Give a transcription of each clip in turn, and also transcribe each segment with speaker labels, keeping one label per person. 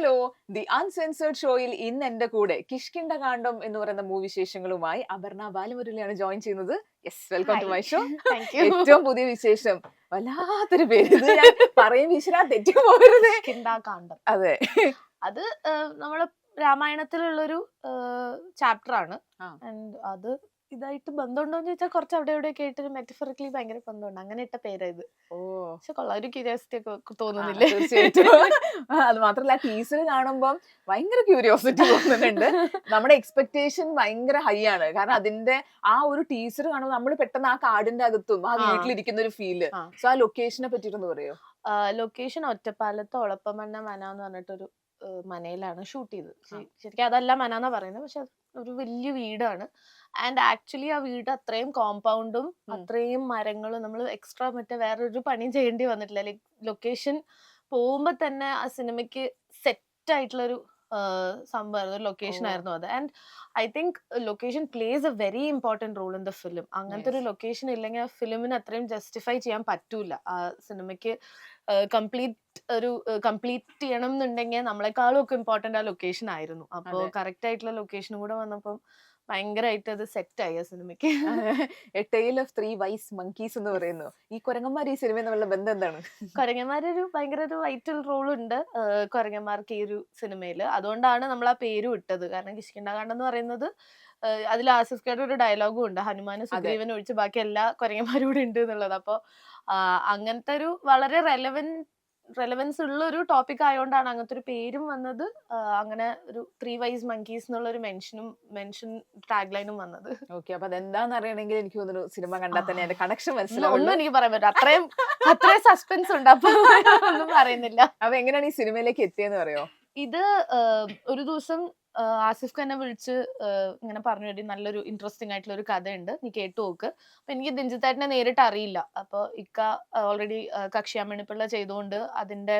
Speaker 1: Hello the uncensored ഷോയിൽ ഇന്ന് എന്റെ കൂടെ കിഷ്കിണ്ട കാണ്ടം എന്ന് പറയുന്ന മൂവി വിശേഷങ്ങളുമായി അപർണ ബാലമുരളിയാണ് ജോയിൻ ചെയ്യുന്നത്. Yes welcome to my show ഏറ്റവും പുതിയ വിശേഷം. വല്ലാത്തൊരു പേര്. ഇത് ഞാൻ പറയും വിശ്രാ തെറ്റി പോകരുത്.
Speaker 2: കാണ്ടം
Speaker 1: അതെ.
Speaker 2: അത് നമ്മൾ രാമായണത്തിലുള്ളൊരു ചാപ്റ്റർ ആണ്. അത് ഇതായിട്ട് ബന്ധമുണ്ടോ എന്ന് ചോദിച്ചാൽ കുറച്ച് അവിടെ ഇവിടെ ഒക്കെ ആയിട്ട് മെറ്റഫറിക്കലി ഭയങ്കര ബന്ധമുണ്ട്. അങ്ങനെ ഇട്ട പേരാ ഇത്.
Speaker 1: ഓ.
Speaker 2: പക്ഷെ കൊള്ളാം ഒരു ക്യൂരിയോസിറ്റി ഒക്കെ തോന്നുന്നില്ലേ?
Speaker 1: അത് മാത്രല്ല ടീച്ചർ കാണുമ്പോൾ ഭയങ്കര ക്യൂരിയോസിറ്റി തോന്നുന്നുണ്ട്. നമ്മുടെ എക്സ്പെക്ടേഷൻ ഭയങ്കര ഹൈ ആണ്. കാരണം അതിന്റെ ആ ഒരു ടീസർ കാണുമ്പോൾ നമ്മൾ പെട്ടെന്ന് ആ കാടിന്റെ അകത്തും ആ. വീട്ടിലിരിക്കുന്ന ഒരു
Speaker 2: ഫീൽ
Speaker 1: സോ ആ ലൊക്കേഷനെ പറ്റിയിട്ടൊന്ന് പറയോ?
Speaker 2: ലൊക്കേഷൻ ഒറ്റപ്പാലത്ത് ഒളപ്പമണ്ണ മന എന്ന് പറഞ്ഞിട്ടൊരു മനയിലാണ് ഷൂട്ട് ചെയ്തത്. ശരി- ശരിക്കും അതല്ല മന എന്നാ പറയുന്നത്. പക്ഷെ ഒരു വലിയ വീടാണ്. ആൻഡ് ആക്ച്വലി ആ വീട് അത്രയും കോമ്പൗണ്ടും. അത്രയും മരങ്ങളും നമ്മൾ എക്സ്ട്രാ മറ്റേ വേറൊരു പണിയും ചെയ്യേണ്ടി വന്നിട്ടില്ല. ലൈക് ലൊക്കേഷൻ പോകുമ്പോ തന്നെ ആ സിനിമയ്ക്ക് സെറ്റ് ആയിട്ടുള്ള ഒരു സംഭവമായിരുന്നു ഒരു ലൊക്കേഷൻ ആയിരുന്നു അത്. And I think location plays a very important role in the film അങ്ങനത്തെ ഒരു ലൊക്കേഷൻ ഇല്ലെങ്കിൽ ആ ഫിലിമിന് അത്രയും ജസ്റ്റിഫൈ ചെയ്യാൻ പറ്റൂല. ആ സിനിമയ്ക്ക് കംപ്ലീറ്റ് ഒരു കംപ്ലീറ്റ് ചെയ്യണം എന്നുണ്ടെങ്കിൽ നമ്മളെക്കാളും ഒക്കെ ഇമ്പോർട്ടന്റ് ആ ലൊക്കേഷൻ ആയിരുന്നു. അപ്പോൾ. കറക്റ്റ് ആയിട്ടുള്ള ലൊക്കേഷനും കൂടെ വന്നപ്പം ഭയങ്കരമായിട്ട് അത് സെറ്റ് ആയി ആ സിനിമയ്ക്ക്
Speaker 1: a of three wise monkeys എന്ന് പറയുന്നു. ഈ കുരങ്ങന്മാർ ഈ സിനിമ തമ്മിലുള്ള ബന്ധം എന്താണ്?
Speaker 2: കുരങ്ങന്മാരൊരു ഭയങ്കര ഒരു വൈറ്റൽ റോൾ ഉണ്ട് കുരങ്ങന്മാർക്ക് ഈ ഒരു സിനിമയിൽ അതുകൊണ്ടാണ് നമ്മൾ ആ പേര് ഇട്ടത്. കാരണം കിഷ്കിണ്ടാകാണ്ട് എന്ന് പറയുന്നത് അതിൽ ആസിഫ് ഖാന്റെ ഒരു ഡയലോഗും ഉണ്ട്. ഹനുമാനും സുഗ്രീവനും ഒഴിച്ച് ബാക്കി എല്ലാ കുരങ്ങന്മാരും കൂടെ ഉണ്ട് എന്നുള്ളത്. അപ്പോൾ അങ്ങനത്തെ ഒരു വളരെ റെലവൻ റെലവൻസ് ഉള്ള ഒരു ടോപ്പിക് ആയതുകൊണ്ടാണ് അങ്ങനത്തെ ഒരു പേരും വന്നത്. അങ്ങനെ ഒരു ത്രീ വൈസ് മങ്കീസ് എന്നുള്ള ഒരു മെൻഷനും മെൻഷൻ ടാഗ് ലൈനും വന്നത്.
Speaker 1: ഓക്കെ അപ്പൊ അതെന്താന്ന് അറിയണമെങ്കിൽ എനിക്ക് തോന്നുന്നു സിനിമ കണ്ടാൽ തന്നെ അതിന്റെ കണക്ഷൻ
Speaker 2: മനസ്സിലാവും
Speaker 1: ഒന്നും
Speaker 2: എനിക്ക് പറയാൻ പറ്റും അത്രയും അത്രയും സസ്പെൻസ് ഉണ്ട്. അപ്പൊ ഒന്നും പറയുന്നില്ല.
Speaker 1: അപ്പൊ എങ്ങനെയാണ് ഈ സിനിമയിലേക്ക് എത്തിയെന്ന് പറയോ?
Speaker 2: ഇത് ഒരു ദിവസം ആസിഫ് എന്നെ വിളിച്ച് ഇങ്ങനെ പറഞ്ഞു വേണ്ടി നല്ലൊരു ഇൻട്രസ്റ്റിംഗ് ആയിട്ടുള്ള ഒരു കഥയുണ്ട്. നീ കേട്ടു നോക്ക്. അപ്പൊ എനിക്ക് ദിഞ്ചിത്തായിട്ടിനെ നേരിട്ട് അറിയില്ല. അപ്പൊ ഇക്ക ഓൾറെഡി കക്ഷിയാമണിപ്പിള്ള ചെയ്തുകൊണ്ട് അതിന്റെ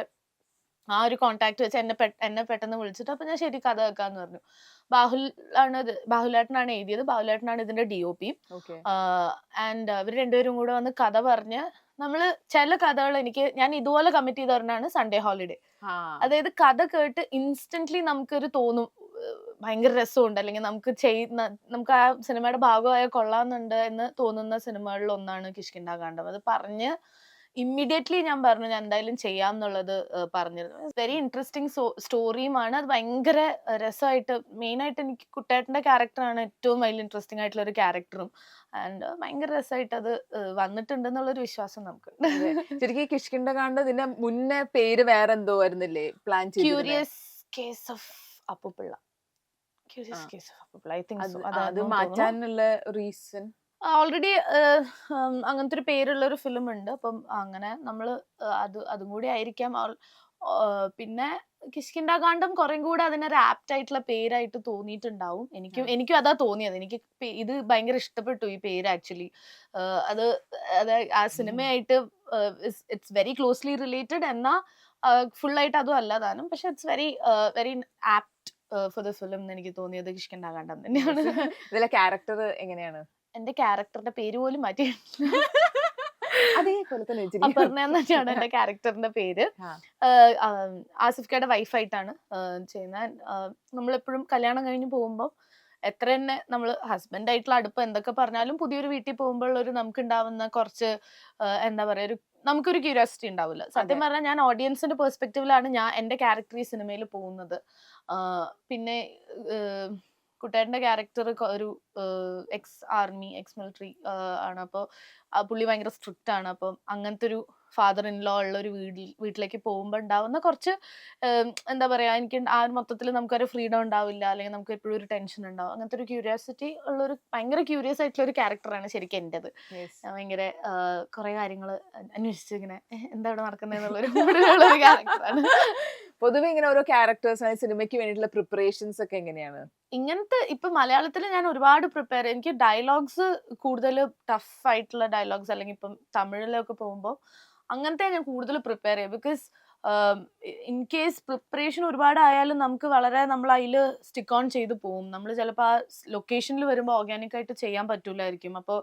Speaker 2: ആ ഒരു കോണ്ടാക്ട് വെച്ച് എന്നെ എന്നെ പെട്ടെന്ന് വിളിച്ചിട്ട് അപ്പൊ ഞാൻ ശരി കഥ വെക്കാന്ന് പറഞ്ഞു. ബാഹുൽ ആണ് ബാഹുലേട്ടനാണ് എഴുതിയത്. ബാഹുലേട്ടനാണ് ഇതിന്റെ ഡി ഒ പി ആൻഡ് ഇവർ രണ്ടുപേരും കൂടെ വന്ന് കഥ പറഞ്ഞ് നമ്മൾ ചില കഥകൾ എനിക്ക് ഞാൻ ഇതുപോലെ കമ്മിറ്റ് ചെയ്ത പറഞ്ഞാണ് സൺഡേ ഹോളിഡേ അതായത് കഥ കേട്ട് ഇൻസ്റ്റന്റ്ലി നമുക്കൊരു തോന്നും. ഭയങ്കര രസമുണ്ട്. അല്ലെങ്കിൽ നമുക്ക് ചെയ്യുന്ന നമുക്ക് ആ സിനിമയുടെ ഭാഗമായ കൊള്ളാന്നുണ്ട് എന്ന് തോന്നുന്ന സിനിമകളിൽ ഒന്നാണ് കിഷ്കിണ്ട കാണ്ഡം അത് പറഞ്ഞ് ഇമ്മീഡിയറ്റ്ലി ഞാൻ പറഞ്ഞു ഞാൻ എന്തായാലും ചെയ്യാം എന്നുള്ളത് പറഞ്ഞിരുന്നു. വെരി ഇൻട്രസ്റ്റിംഗ് സ്റ്റോറിയുമാണ്. അത് ഭയങ്കര രസമായിട്ട് മെയിൻ ആയിട്ട് എനിക്ക് കുട്ടേട്ടന്റെ ക്യാരക്ടറാണ് ഏറ്റവും വലിയ ഇൻട്രസ്റ്റിംഗ് ആയിട്ടുള്ള ഒരു ക്യാരക്ടറും. ആൻഡ് ഭയങ്കര രസമായിട്ട് അത് വന്നിട്ടുണ്ട് എന്നുള്ളൊരു വിശ്വാസം നമുക്കുണ്ട്.
Speaker 1: ശരിക്കും കിഷ്കിണ്ട കാണ്ട് ഇതിന്റെ മുന്നേ പേര് വേറെ എന്തോ ആയിരുന്നില്ലേ? Plan
Speaker 2: curious case of Appupillai.
Speaker 1: അത് മാറ്റാനുള്ള റീസൺ
Speaker 2: ഓൾറെഡി അങ്ങനത്തെ ഒരു പേരുള്ള ഒരു ഫിലിം ഉണ്ട്. അപ്പം അങ്ങനെ നമ്മൾ അത് അതും കൂടി ആയിരിക്കാം. പിന്നെ കിഷ്കിണ്ട കാണ്ഡം കുറേം കൂടെ അതിനൊരു ആപ്റ്റ് ആയിട്ടുള്ള പേരായിട്ട് തോന്നിയിട്ടുണ്ടാവും. എനിക്കും. എനിക്കും അതാ തോന്നിയത്. എനിക്ക് ഇത് ഭയങ്കര ഇഷ്ടപ്പെട്ടു ഈ പേര് ആക്ച്വലി അത് അത് ആ സിനിമയായിട്ട് ഇറ്റ്സ് വെരി ക്ലോസ്ലി റിലേറ്റഡ് എന്നാ ഫുൾ ആയിട്ട് അതും അല്ല താനും. പക്ഷെ it's very very apt for the film എന്ന് എനിക്ക് തോന്നിയത് കിഷ്കണ്ടാകാണ്ട തന്നെയാണ്.
Speaker 1: ഇതിലെ ക്യാരക്ടർ എങ്ങനെയാണ്?
Speaker 2: എന്റെ ക്യാരക്ടറിന്റെ പേര് പോലും മാറ്റി
Speaker 1: അതേപോലെ തന്നെ.
Speaker 2: അപർണ എന്റെ ക്യാരക്ടറിന്റെ പേര്.
Speaker 1: ആ.
Speaker 2: ആഹ് ആഹ് ആസിഫ് ഖയുടെ വൈഫായിട്ടാണ് ചെയ്യുന്നത് നമ്മളെപ്പോഴും കല്യാണം കഴിഞ്ഞ് പോകുമ്പോൾ എത്ര തന്നെ നമ്മൾ ഹസ്ബൻഡ് ആയിട്ടുള്ള അടുപ്പം എന്തൊക്കെ പറഞ്ഞാലും പുതിയൊരു വീട്ടിൽ പോകുമ്പോൾ ഒരു നമുക്ക് ഉണ്ടാവുന്ന കുറച്ച് എന്താ പറയാ ഒരു നമുക്കൊരു ക്യൂരിയോസിറ്റി ഉണ്ടാവില്ല. സത്യം പറഞ്ഞാൽ ഞാൻ ഓഡിയൻസിന്റെ പെർസ്പെക്റ്റീവിലാണ് ഞാൻ എന്റെ ക്യാരക്ടർ ഈ സിനിമയിൽ പോകുന്നത്. പിന്നെ കുട്ടേട്ടന്റെ ക്യാരക്ടർ ഒരു എക്സ് ആർമി എക്സ് മിലിറ്ററി ആണ്. അപ്പോൾ പുള്ളി ഭയങ്കര സ്ട്രിക്റ്റ് ആണ്. അപ്പം അങ്ങനത്തെ ഒരു ഫാദർ ഇൻ ലോ ഉള്ള ഒരു വീട്ടിൽ വീട്ടിലേക്ക് പോകുമ്പോൾ ഉണ്ടാവുന്ന കുറച്ച് എന്താ പറയുക എനിക്ക് ആ ഒരു മൊത്തത്തിൽ നമുക്കൊരു ഫ്രീഡം ഉണ്ടാവില്ല. അല്ലെങ്കിൽ നമുക്ക് എപ്പോഴും ഒരു ടെൻഷൻ ഉണ്ടാവും. അങ്ങനത്തെ ഒരു ക്യൂരിയോസിറ്റി ഉള്ള ഒരു ഭയങ്കര ക്യൂരിയസ് ആയിട്ടുള്ള ഒരു ക്യാരക്ടറാണ് ശരിക്കും എന്റെത് ഭയങ്കര കുറേ കാര്യങ്ങൾ അന്വേഷിച്ചിങ്ങനെ "ഏ, എന്താ ഇവിടെ നടക്കുന്നത് എന്നുള്ളൊരു മൂഡിലുള്ള ഒരു ക്യാരക്ടറാണ്
Speaker 1: പൊതുവെ ഇങ്ങനെ ഓരോ ക്യാരക്ടേഴ്സ് സിനിമയ്ക്ക് വേണ്ടിയിട്ടുള്ള പ്രിപ്പറേഷൻസ് ഒക്കെ എങ്ങനെയാണ്?
Speaker 2: ഇങ്ങനത്തെ ഇപ്പൊ മലയാളത്തിൽ ഞാൻ ഒരുപാട് പ്രിപ്പയർ എനിക്ക് ഡയലോഗ്സ് കൂടുതൽ ടഫ് ആയിട്ടുള്ള ഡയലോഗ്സ് അല്ലെങ്കിൽ ഇപ്പം തമിഴിലൊക്കെ പോകുമ്പോൾ അങ്ങനത്തെ ഞാൻ കൂടുതൽ പ്രിപ്പയർ ചെയ്യും. ബിക്കോസ് ഇൻ കേസ് പ്രിപ്പറേഷൻ ഒരുപാട് ആയാലും നമുക്ക് വളരെ നമ്മൾ അതിൽ സ്റ്റിക്ക് ഓൺ ചെയ്ത് പോവും. നമ്മൾ ചിലപ്പോൾ ആ ലൊക്കേഷനിൽ വരുമ്പോൾ ഓർഗാനിക് ആയിട്ട് ചെയ്യാൻ പറ്റൂലായിരിക്കും. അപ്പോൾ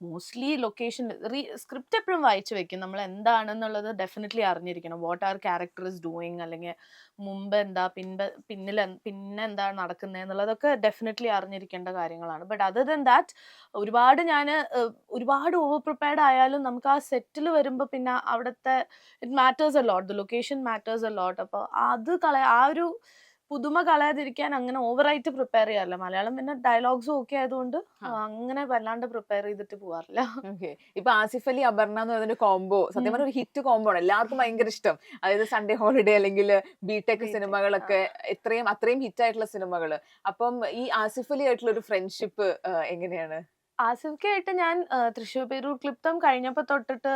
Speaker 2: മോസ്റ്റ്ലി ലൊക്കേഷൻ റീ സ്ക്രിപ്റ്റ് എപ്പോഴും വായിച്ചു വെക്കും. നമ്മൾ എന്താണെന്നുള്ളത് ഡെഫിനറ്റ്ലി അറിഞ്ഞിരിക്കണം. What are character is doing അല്ലെങ്കിൽ മുമ്പ് എന്താ പിൻപ പിന്നിൽ പിന്നെ എന്താണ് നടക്കുന്നത് എന്നുള്ളതൊക്കെ ഡെഫിനറ്റ്ലി അറിഞ്ഞിരിക്കേണ്ട കാര്യങ്ങളാണ്. ബട്ട് അതർ ദൻ ദാറ്റ് ഒരുപാട് ഞാൻ ഒരുപാട് ഓവർ പ്രിപ്പയർഡ് ആയാലും നമുക്ക് ആ സെറ്റിൽ വരുമ്പോൾ പിന്നെ അവിടുത്തെ it matters a lot the location matters a lot അപ്പോൾ അത് കളയ ആ ഒരു പുതുമ കളയാതിരിക്കാൻ അങ്ങനെ ഓവറായിട്ട് പ്രിപ്പയർ ചെയ്യാറില്ല. മലയാളം പിന്നെ ഡയലോഗ്സും ഒക്കെ ആയതുകൊണ്ട് അങ്ങനെ വല്ലാണ്ട് പ്രിപ്പയർ ചെയ്തിട്ട് പോവാറില്ല.
Speaker 1: ഇപ്പൊ ആസിഫ് അലി അപർണ എന്ന് പറയുന്ന കോംബോ സത്യം. പറഞ്ഞ ഒരു ഹിറ്റ് കോംബോ ആണ്. എല്ലാവർക്കും ഭയങ്കര ഇഷ്ടം. അതായത് സൺഡേ ഹോളിഡേ അല്ലെങ്കിൽ ബിടെക് സിനിമകളൊക്കെ എത്രയും അത്രയും ഹിറ്റ് ആയിട്ടുള്ള സിനിമകൾ അപ്പം ഈ ആസിഫ് അലി ആയിട്ടുള്ള ഒരു ഫ്രണ്ട്ഷിപ്പ് എങ്ങനെയാണ്?
Speaker 2: ആസിഫ്ക്കായിട്ട് ഞാൻ തൃശ്ശൂർ പേരൂർ ക്ലിപ്തം കഴിഞ്ഞപ്പോൾ തൊട്ടിട്ട്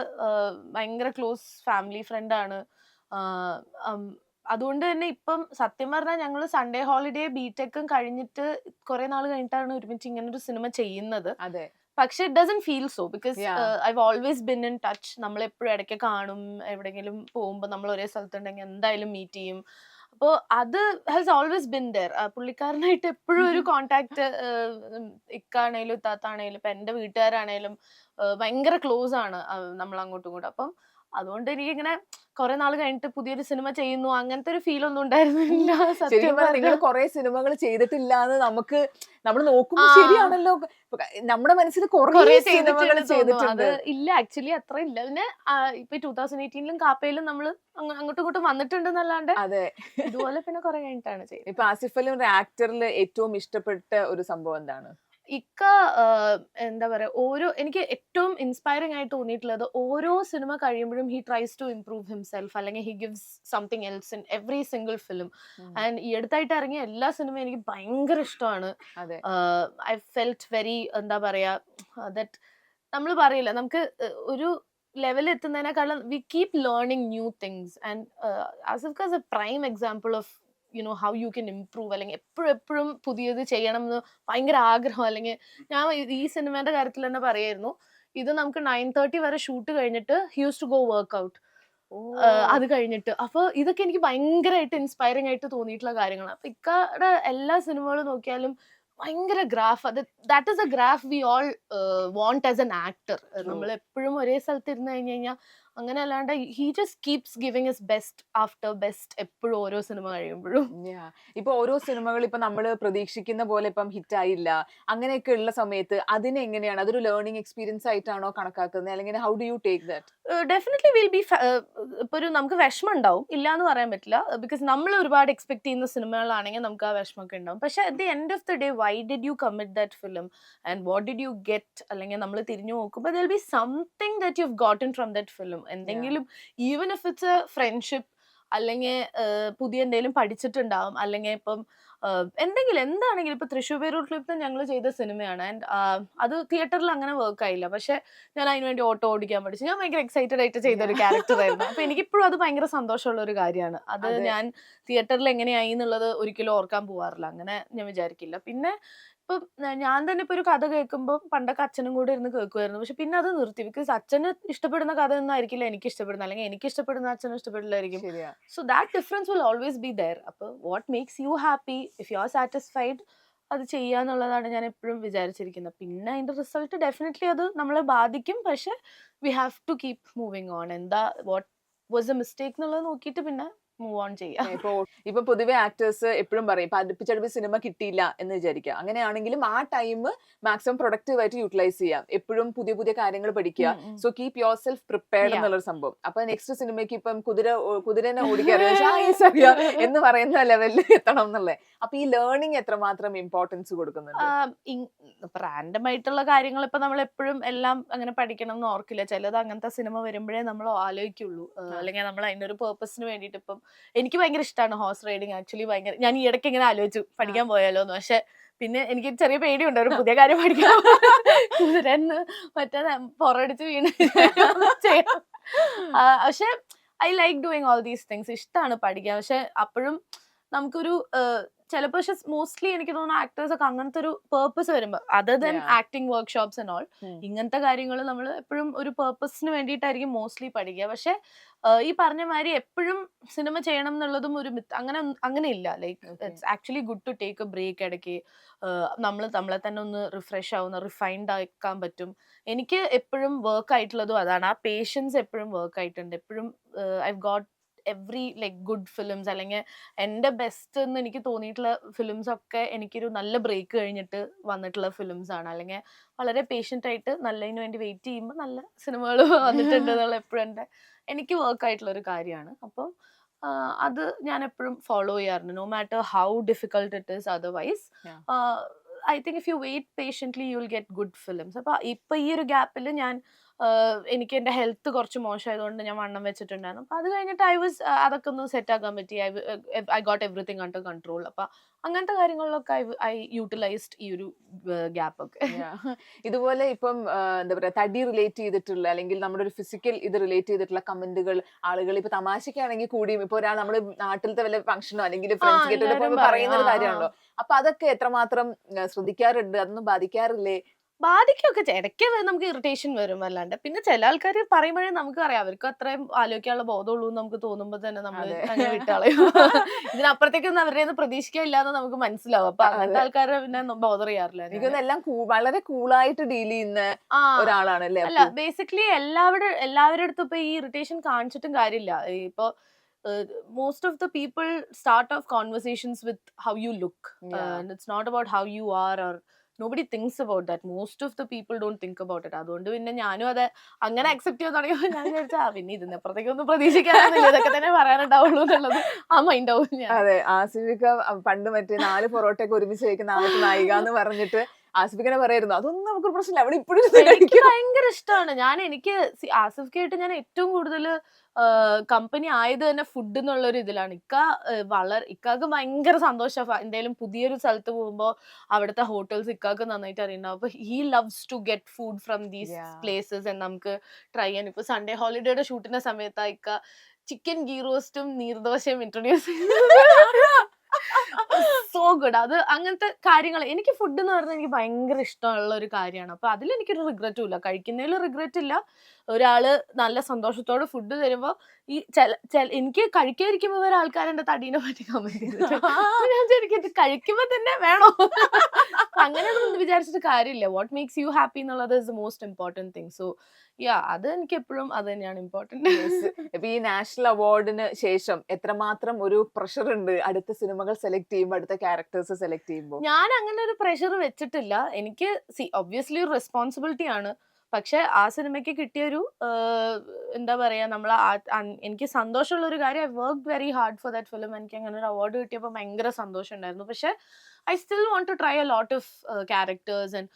Speaker 2: ഭയങ്കര ക്ലോസ് ഫാമിലി ഫ്രണ്ടാണ് അതുകൊണ്ട് തന്നെ ഇപ്പം സത്യം പറഞ്ഞാൽ ഞങ്ങൾ സൺഡേ ഹോളിഡേ ബിടെക്കും കഴിഞ്ഞിട്ട് കുറെ നാൾ കഴിഞ്ഞിട്ടാണ് ഒരുമിച്ച് ഇങ്ങനെ ഒരു സിനിമ ചെയ്യുന്നത്.
Speaker 1: അതെ.
Speaker 2: പക്ഷെ it doesn't feel so because. I always been in touch നമ്മൾ എപ്പോഴും ഇടയ്ക്ക് കാണും. എവിടെയെങ്കിലും പോകുമ്പോൾ നമ്മൾ ഒരേ സ്ഥലത്തുണ്ടെങ്കിൽ എന്തായാലും മീറ്റ് ചെയ്യും. അപ്പോൾ അത് ഹാസ് ഓൾവേസ് ബിൻ ദർ പുള്ളിക്കാരനായിട്ട് എപ്പോഴും ഒരു കോണ്ടാക്ട് ഇക്കാണേലും ഇത്താത്താണേലും ഇപ്പം എന്റെ വീട്ടുകാരാണേലും ഭയങ്കര ക്ലോസ് ആണ് നമ്മൾ അങ്ങോട്ടും ഇങ്ങോട്ടും. അപ്പം അതുകൊണ്ട് എനിക്കിങ്ങനെ കുറെ നാൾ കഴിഞ്ഞിട്ട് പുതിയൊരു സിനിമ ചെയ്യുന്നു അങ്ങനത്തെ ഒരു ഫീൽ ഒന്നും ഉണ്ടായിരുന്നില്ല
Speaker 1: ശരിക്കും നിങ്ങൾ കൊറേ സിനിമകൾ ചെയ്തിട്ടില്ല എന്ന് നമുക്ക് നമ്മൾ നോക്കുമ്പോൾ ശരിയാണല്ലോ. നമ്മുടെ മനസ്സിൽ കുറെ
Speaker 2: കുറേ
Speaker 1: സിനിമകൾ
Speaker 2: ചെയ്തിട്ടുണ്ട് ഇല്ല ആക്ച്വലി അത്ര ഇല്ല. പിന്നെ ഇപ്പൊ ടൂ തൗസൻഡ് എയ്റ്റീനിലും കാപ്പയിലും നമ്മൾ അങ്ങോട്ടും ഇങ്ങോട്ടും വന്നിട്ടുണ്ട് എന്നല്ലാണ്ട്
Speaker 1: അതെ.
Speaker 2: ഇതുപോലെ പിന്നെ കുറെ കഴിഞ്ഞിട്ടാണ് ചെയ്യുന്നത്
Speaker 1: ഇപ്പൊ ആസിഫലും ഒരു ആക്ടറിൽ ഏറ്റവും ഇഷ്ടപ്പെട്ട ഒരു സംഭവം എന്താണ്?
Speaker 2: ഇക്ക എന്താ പറയുക ഓരോ എനിക്ക് ഏറ്റവും ഇൻസ്പയറിംഗ് ആയിട്ട് തോന്നിയിട്ടുള്ളത് ഓരോ സിനിമ കഴിയുമ്പോഴും he tries to improve himself അല്ലെങ്കിൽ he gives something else in every single film and ഈ അടുത്തായിട്ട് ഇറങ്ങിയ എല്ലാ സിനിമയും എനിക്ക് ഭയങ്കര ഇഷ്ടമാണ്. ഐ ഫെൽറ്റ് വെരി എന്താ പറയുക ദറ്റ് നമ്മൾ പറയില്ല നമുക്ക് ഒരു level എത്തുന്നതിനേക്കാളും we keep learning new things and Asif cause a prime example of you know how you can improve അല്ലെങ്കിൽ എപ്പോഴും എപ്പോഴും പുതിയത് ചെയ്യണം എന്ന് ഭയങ്കര ആഗ്രഹം. അല്ലെങ്കിൽ ഞാൻ ഈ- സിനിമേന്റെ കാര്യത്തിൽ തന്നെ പറയായിരുന്നു. ഇത് നമുക്ക് നയൻ തേർട്ടി വരെ ഷൂട്ട് കഴിഞ്ഞിട്ട് ഹ്യൂസ് ടു ഗോ വർക്ക്ഔട്ട് അത് കഴിഞ്ഞിട്ട്. അപ്പോൾ ഇതൊക്കെ എനിക്ക് ഭയങ്കരമായിട്ട് ഇൻസ്പയറിംഗ് ആയിട്ട് തോന്നിയിട്ടുള്ള കാര്യങ്ങളാണ്. അപ്പൊ ഇക്കാടെ എല്ലാ സിനിമകളും നോക്കിയാലും ഭയങ്കര ഗ്രാഫ് അത് that is a graph we all want as an actor നമ്മൾ എപ്പോഴും ഒരേ സ്ഥലത്ത് ഇരുന്ന് കഴിഞ്ഞ് കഴിഞ്ഞാൽ അങ്ങനെ അല്ലാണ്ട് he just keeps giving his best after best എപ്പോഴും ഓരോ സിനിമ കഴിയുമ്പോഴും.
Speaker 1: ഇപ്പൊ ഓരോ സിനിമകൾ ഇപ്പൊ നമ്മൾ പ്രതീക്ഷിക്കുന്ന പോലെ ഇപ്പം ഹിറ്റ് ആയില്ല. അങ്ങനെയൊക്കെ ഉള്ള സമയത്ത് അതിനെ എങ്ങനെയാണ്? അതൊരു ലേണിംഗ് എക്സ്പീരിയൻസ് ആയിട്ടാണോ കണക്കാക്കുന്നത്? അല്ലെങ്കിൽ how do you take that
Speaker 2: definitely will be ഇപ്പൊ ഒരു നമുക്ക് വിഷമം ഉണ്ടാവും. ഇല്ല എന്ന് പറയാൻ പറ്റില്ല. ബിക്കോസ് നമ്മൾ ഒരുപാട് എക്സ്പെക്ട് ചെയ്യുന്ന സിനിമകളാണെങ്കിൽ നമുക്ക് ആ വിഷമമൊക്കെ ഉണ്ടാവും. പക്ഷെ at the end of the day why did you commit that film and what did you get അല്ലെങ്കിൽ നമ്മൾ തിരിഞ്ഞു നോക്കുമ്പോൾ there'll be something that you gotten from that film എന്തെങ്കിലും even if it's a friendship അല്ലെങ്കിൽ പുതിയ എന്തെങ്കിലും പഠിച്ചിട്ടുണ്ടാവും. അല്ലെങ്കിൽ ഇപ്പം എന്തെങ്കിലും എന്താണെങ്കിലും ഇപ്പൊ തൃശ്ശൂർ പേരൂർ ക്ലിപ്പ് ഞങ്ങൾ ചെയ്ത സിനിമയാണ്. ആൻഡ് അത് തിയേറ്ററിൽ അങ്ങനെ വർക്ക് ആയില്ല. പക്ഷെ ഞാൻ അതിന് വേണ്ടി ഓട്ടോ ഓടിക്കാൻ പഠിച്ചു. ഞാൻ ഭയങ്കര എക്സൈറ്റഡ് ആയിട്ട് ചെയ്ത ഒരു ക്യാരക്ടർ ആയിരുന്നു. അപ്പൊ എനിക്കിപ്പോഴും അത് ഭയങ്കര സന്തോഷമുള്ള ഒരു കാര്യമാണ്. അത് ഞാൻ തിയേറ്ററിൽ എങ്ങനെയായി എന്നുള്ളത് ഒരിക്കലും ഓർക്കാൻ പോവാറില്ല. അങ്ങനെ ഞാൻ വിചാരിക്കില്ല. പിന്നെ ഇപ്പൊ ഞാൻ തന്നെ ഇപ്പൊ ഒരു കഥ കേൾക്കുമ്പോൾ പണ്ടൊക്കെ അച്ഛനും കൂടെ ഇരുന്ന് കേൾക്കുമായിരുന്നു പക്ഷെ പിന്നെ അത് നിർത്തി. ബിക്കോസ് അച്ഛന് ഇഷ്ടപ്പെടുന്ന കഥ ഒന്നും ആയിരിക്കില്ല എനിക്ക് ഇഷ്ടപ്പെടുന്ന അല്ലെങ്കിൽ എനിക്ക് ഇഷ്ടപ്പെടുന്ന അച്ഛനും ഇഷ്ടപ്പെടില്ലായിരിക്കും. So that difference will always be there അപ്പൊ what makes you happy if you are satisfied അത് ചെയ്യാന്നുള്ളതാണ് ഞാൻ എപ്പോഴും വിചാരിച്ചിരിക്കുന്നത്. പിന്നെ അതിന്റെ റിസൾട്ട് ഡെഫിനറ്റ്ലി അത് നമ്മളെ ബാധിക്കും. പക്ഷെ we have to keep moving on എന്താ വാട്ട് വാസ് എ മിസ്റ്റേക്ക് എന്നുള്ളത് നോക്കിയിട്ട് പിന്നെ മൂവ് ഓൺ ചെയ്യാം.
Speaker 1: ഇപ്പൊ പൊതുവെ ആക്ടേഴ്സ് എപ്പോഴും പറയും ഇപ്പൊ അടുപ്പിച്ചടുപ്പിച്ച് സിനിമ കിട്ടിയില്ല എന്ന് വിചാരിക്കുക. അങ്ങനെയാണെങ്കിലും ആ ടൈം മാക്സിമം പ്രൊഡക്റ്റീവ് ആയിട്ട് യൂട്ടിലൈസ് ചെയ്യാം. എപ്പോഴും പുതിയ പുതിയ കാര്യങ്ങൾ പഠിക്കുക. So keep yourself prepared
Speaker 2: എന്നുള്ള
Speaker 1: എന്നുള്ളൊരു സംഭവം. അപ്പൊ നെക്സ്റ്റ് സിനിമയ്ക്ക് ഇപ്പം കുതിര കുതിരനെ ഓടിക്കറിയാം എന്ന് പറയുന്ന ലെവലിൽ എത്തണം എന്നുള്ളത് അപ്പൊ ഈ ലേണിംഗ് എത്രമാത്രം ഇമ്പോർട്ടൻസ് കൊടുക്കുന്നുണ്ട്?
Speaker 2: റാൻഡം ആയിട്ടുള്ള കാര്യങ്ങൾ ഇപ്പൊ നമ്മൾ എപ്പോഴും എല്ലാം അങ്ങനെ പഠിക്കണം എന്ന് ഓർക്കില്ല. ചിലത് അങ്ങനത്തെ സിനിമ വരുമ്പോഴേ നമ്മൾ ആലോചിക്കുള്ളൂ. അല്ലെങ്കിൽ നമ്മൾ അതിന്റെ ഒരു പേർപ്പസിന് വേണ്ടിയിട്ട് ഇപ്പം എനിക്ക് ഭയങ്കര ഇഷ്ടമാണ് ഹോഴ്സ് റൈഡിങ്. ആക്ച്വലി ഭയങ്കര ഞാൻ ഈ ഇടയ്ക്ക് ഇങ്ങനെ ആലോചിച്ചു പഠിക്കാൻ പോയാലോ എന്ന്. പക്ഷെ പിന്നെ എനിക്ക് ചെറിയ പേടിയുണ്ട് ഒരു പുതിയ കാര്യം പഠിക്കാൻ കുതിരന്ന് മറ്റേ പുറടിച്ച് വീണ് പക്ഷെ I like doing all these things ഇഷ്ടമാണ് പഠിക്കാൻ. പക്ഷെ അപ്പോഴും നമുക്കൊരു ചിലപ്പോൾ പക്ഷെ മോസ്റ്റ്ലി എനിക്ക് തോന്നുന്നു ആക്ടേഴ്സ് ഒക്കെ അങ്ങനത്തെ ഒരു പേർപ്പസ് വരുമ്പോൾ other than. Acting workshops and all. ഇങ്ങനത്തെ കാര്യങ്ങൾ നമ്മൾ എപ്പോഴും ഒരു പേർപ്പസിന് വേണ്ടിയിട്ടായിരിക്കും മോസ്റ്റ്ലി പഠിക്കുക പക്ഷെ ഈ പറഞ്ഞ മാതിരി എപ്പോഴും സിനിമ ചെയ്യണം എന്നുള്ളതും ഒരു അങ്ങനെ അങ്ങനെ ഇല്ല like. It's actually good to take a break ഇടയ്ക്ക് നമ്മൾ നമ്മളെ തന്നെ ഒന്ന് റിഫ്രഷ് ആവുന്ന റിഫൈൻഡ് ആക്കാൻ പറ്റും എനിക്ക് എപ്പോഴും വർക്ക് ആയിട്ടുള്ളതും അതാണ് ആ പേഷ്യൻസ് എപ്പോഴും വർക്ക് ആയിട്ടുണ്ട് എപ്പോഴും I got every like good films അല്ലെങ്കിൽ എന്റെ ബെസ്റ്റ് എന്ന് എനിക്ക് തോന്നിയിട്ടുള്ള ഫിലിംസ് ഒക്കെ എനിക്കൊരു നല്ല ബ്രേക്ക് കഴിഞ്ഞിട്ട് വന്നിട്ടുള്ള ഫിലിംസ് ആണ്. അല്ലെങ്കിൽ വളരെ പേഷ്യന്റ് ആയിട്ട് നല്ലതിന് വേണ്ടി വെയിറ്റ് ചെയ്യുമ്പോൾ നല്ല സിനിമകൾ വന്നിട്ടുണ്ട് എന്നുള്ള എപ്പോഴും എന്റെ എനിക്ക് വർക്ക് ആയിട്ടുള്ള ഒരു കാര്യമാണ്. അപ്പോൾ അത് ഞാൻ എപ്പോഴും ഫോളോ ചെയ്യാറുണ്ട്. No matter how difficult it is otherwise. I think if you wait patiently you will get good films അപ്പോൾ ഇപ്പോൾ ഈ ഒരു ഗ്യാപ്പിൽ ഞാൻ എനിക്ക് എന്റെ ഹെൽത്ത് കുറച്ച് മോശമായതുകൊണ്ട് ഞാൻ വണ്ണം വെച്ചിട്ടുണ്ടായിരുന്നു. അപ്പോൾ അത് കഴിഞ്ഞിട്ട് ഐ വാസ് അതൊക്കെ ഒന്ന് സെറ്റ് ആക്കാൻ പറ്റി. I I got everything under control. അപ്പോൾ അങ്ങനത്തെ കാര്യങ്ങളിലൊക്കെ ഐ ഐ യൂട്ടിലൈസ്ഡ് ഈ ഒരു ഗ്യാപ്പ് ഒക്കെ
Speaker 1: ഇതുപോലെ ഇപ്പം എന്താ പറയാ തടി റിലേറ്റ് ചെയ്തിട്ടുള്ള അല്ലെങ്കിൽ നമ്മുടെ ഒരു ഫിസിക്കൽ ഇത് റിലേറ്റ് ചെയ്തിട്ടുള്ള കമന്റുകൾ ആളുകൾ ഇപ്പൊ തമാശക്കാണെങ്കിൽ കൂടിയും ഇപ്പൊ ഒരാൾ നമ്മൾ നാട്ടിലത്തെ വല്ല ഫംഗ്ഷനോ അല്ലെങ്കിൽ ഫ്രണ്ട്സ് ഗെറ്റ്
Speaker 2: എല്ലാവരും
Speaker 1: പറയുന്ന ഒരു കാര്യമാണല്ലോ. അപ്പൊ അതൊക്കെ എത്രമാത്രം ശ്രദ്ധിക്കാറുണ്ട്? അതൊന്നും ബാധിക്കാറില്ലേ?
Speaker 2: ബാധിക്കൊക്കെ. ഇടയ്ക്ക് നമുക്ക് ഇറിറ്റേഷൻ വരും അല്ലാണ്ട്. പിന്നെ ചില ആൾക്കാർ പറയുമ്പോഴേ നമുക്ക് അറിയാം. അവർക്ക് അത്രയും ആലോചിക്കാനുള്ള ബോധമുള്ളൂ എന്ന് നമുക്ക് തോന്നുമ്പോൾ തന്നെ നമ്മൾ തന്നെ വിട്ടാളയും. ഇതിനപ്പുറത്തേക്കൊന്നും അവരുടെ നിന്ന് പ്രതീക്ഷിക്കില്ല നമുക്ക് മനസ്സിലാവും. അപ്പൊ അങ്ങനത്തെ. ആൾക്കാരെ പിന്നെ ബോധർ ചെയ്യാറില്ല
Speaker 1: എനിക്ക് എല്ലാം വളരെ കൂളായിട്ട് ഡീൽ ചെയ്യുന്ന
Speaker 2: ഒരാളാണല്ലേ
Speaker 1: ഒരാളാണ് അല്ലേ
Speaker 2: ബേസിക്കലി എല്ലാവരുടെ എല്ലാവരുടെ അടുത്തും ഇപ്പൊ ഈ ഇറിറ്റേഷൻ കാണിച്ചിട്ടും കാര്യമില്ല. ഇപ്പൊ most of the people start off conversations with how you look
Speaker 1: Yeah.
Speaker 2: It's not about how you are or nobody thinks about that most of the people don't think about it അതുകൊണ്ട് പിന്നെ ഞാനും അത് അങ്ങനെ accept ചെയ്യാൻ തുടങ്ങിയപ്പോൾ ഞാൻ വിചാരിച്ചാ "ആ, പിന്നെ ഒന്നും പ്രതീക്ഷിക്കാനൊന്നുമില്ല. ഇതൊക്കെ തന്നെ പറയാനുണ്ടാവുള്ളൂ എന്നുള്ളത് ആ മൈൻഡ് ആവും ഞാൻ.
Speaker 1: അതെ ആസിഫിക്ക പണ്ട് മറ്റേ നാല് പൊറോട്ടയൊക്കെ ഒരുമിച്ച് കഴിക്കുന്ന ആദ്യത്തെ നായിക എന്ന് പറഞ്ഞിട്ട് ആസിഫിക്കനെ പറയായിരുന്നു അതൊന്നും നമുക്ക് പ്രശ്നമില്ല അവിടെ ഇപ്പോഴും
Speaker 2: എനിക്ക് ഭയങ്കര ഇഷ്ടമാണ് ഞാൻ എനിക്ക് ആസിഫിക്കായിട്ട് ഞാൻ ഏറ്റവും കൂടുതൽ കമ്പനി ആയത് തന്നെ ഫുഡ് എന്നുള്ള ഒരു ഇതിലാണ്. ഇക്ക വളരെ ഇക്കാക്ക് ഭയങ്കര സന്തോഷമാണ് എന്തെങ്കിലും പുതിയൊരു സ്ഥലത്ത് പോകുമ്പോൾ അവിടുത്തെ ഹോട്ടൽസ് ഇക്കാക്ക് നന്നായിട്ട് അറിയുണ്ടാവും. അപ്പൊ he loves to get food from these places എന്ന് നമുക്ക് ട്രൈ ചെയ്യാൻ. ഇപ്പൊ സൺഡേ ഹോളിഡേയുടെ ഷൂട്ടിന്റെ സമയത്ത് ഇക്ക ചിക്കൻ ഗീ റോസ്റ്റും നീർദോശയും ഇൻട്രൊഡ്യൂസ് സോ ഗുഡ് അത് അങ്ങനത്തെ കാര്യങ്ങൾ എനിക്ക് ഫുഡ് എന്ന് പറഞ്ഞാൽ എനിക്ക് ഭയങ്കര ഇഷ്ടമുള്ള ഒരു കാര്യമാണ്. അപ്പൊ അതിൽ എനിക്കൊരു റിഗ്രറ്റും ഇല്ല. കഴിക്കുന്നതിൽ റിഗ്രറ്റ് ഇല്ല. ഒരാൾ നല്ല സന്തോഷത്തോടെ ഫുഡ് തരുമ്പോ ഈ ചില എനിക്ക് കഴിക്കാതിരിക്കുമ്പോ ഒരു ആൾക്കാർ എന്റെ തടീനെ പറ്റി കമന്റ് ഇത് കഴിക്കുമ്പോ തന്നെ വേണോ? അങ്ങനെയൊന്നും വിചാരിച്ചിട്ട് കാര്യമില്ല. വാട്ട് മേക്സ് യു ഹാപ്പി എന്നുള്ളത് is the most important thing so yeah അത് എനിക്ക് എപ്പോഴും അത് തന്നെയാണ് ഇമ്പോർട്ടന്റ്
Speaker 1: ഇപ്പൊ ഈ നാഷണൽ അവാർഡിന് ശേഷം എത്രമാത്രം ഒരു പ്രഷർ ഉണ്ട് അടുത്ത സിനിമകൾ സെലക്ട് ചെയ്യുമ്പോൾ അടുത്ത ക്യാരക്ടേഴ്സ് സെലക്ട് ചെയ്യുമ്പോൾ
Speaker 2: ഞാൻ അങ്ങനെ ഒരു പ്രഷർ വെച്ചിട്ടില്ല. എനിക്ക് സി ഒബ്വിയസ്ലി ഒരു റെസ്പോൺസിബിലിറ്റി ആണ്. പക്ഷെ ആ സിനിമയ്ക്ക് കിട്ടിയൊരു എന്താ പറയാ നമ്മൾ എനിക്ക് സന്തോഷമുള്ള ഒരു കാര്യം I work very hard for that film എനിക്ക് അങ്ങനെ ഒരു അവാർഡ് കിട്ടിയപ്പോൾ ഭയങ്കര സന്തോഷം ഉണ്ടായിരുന്നു പക്ഷെ I still want to try a lot of characters and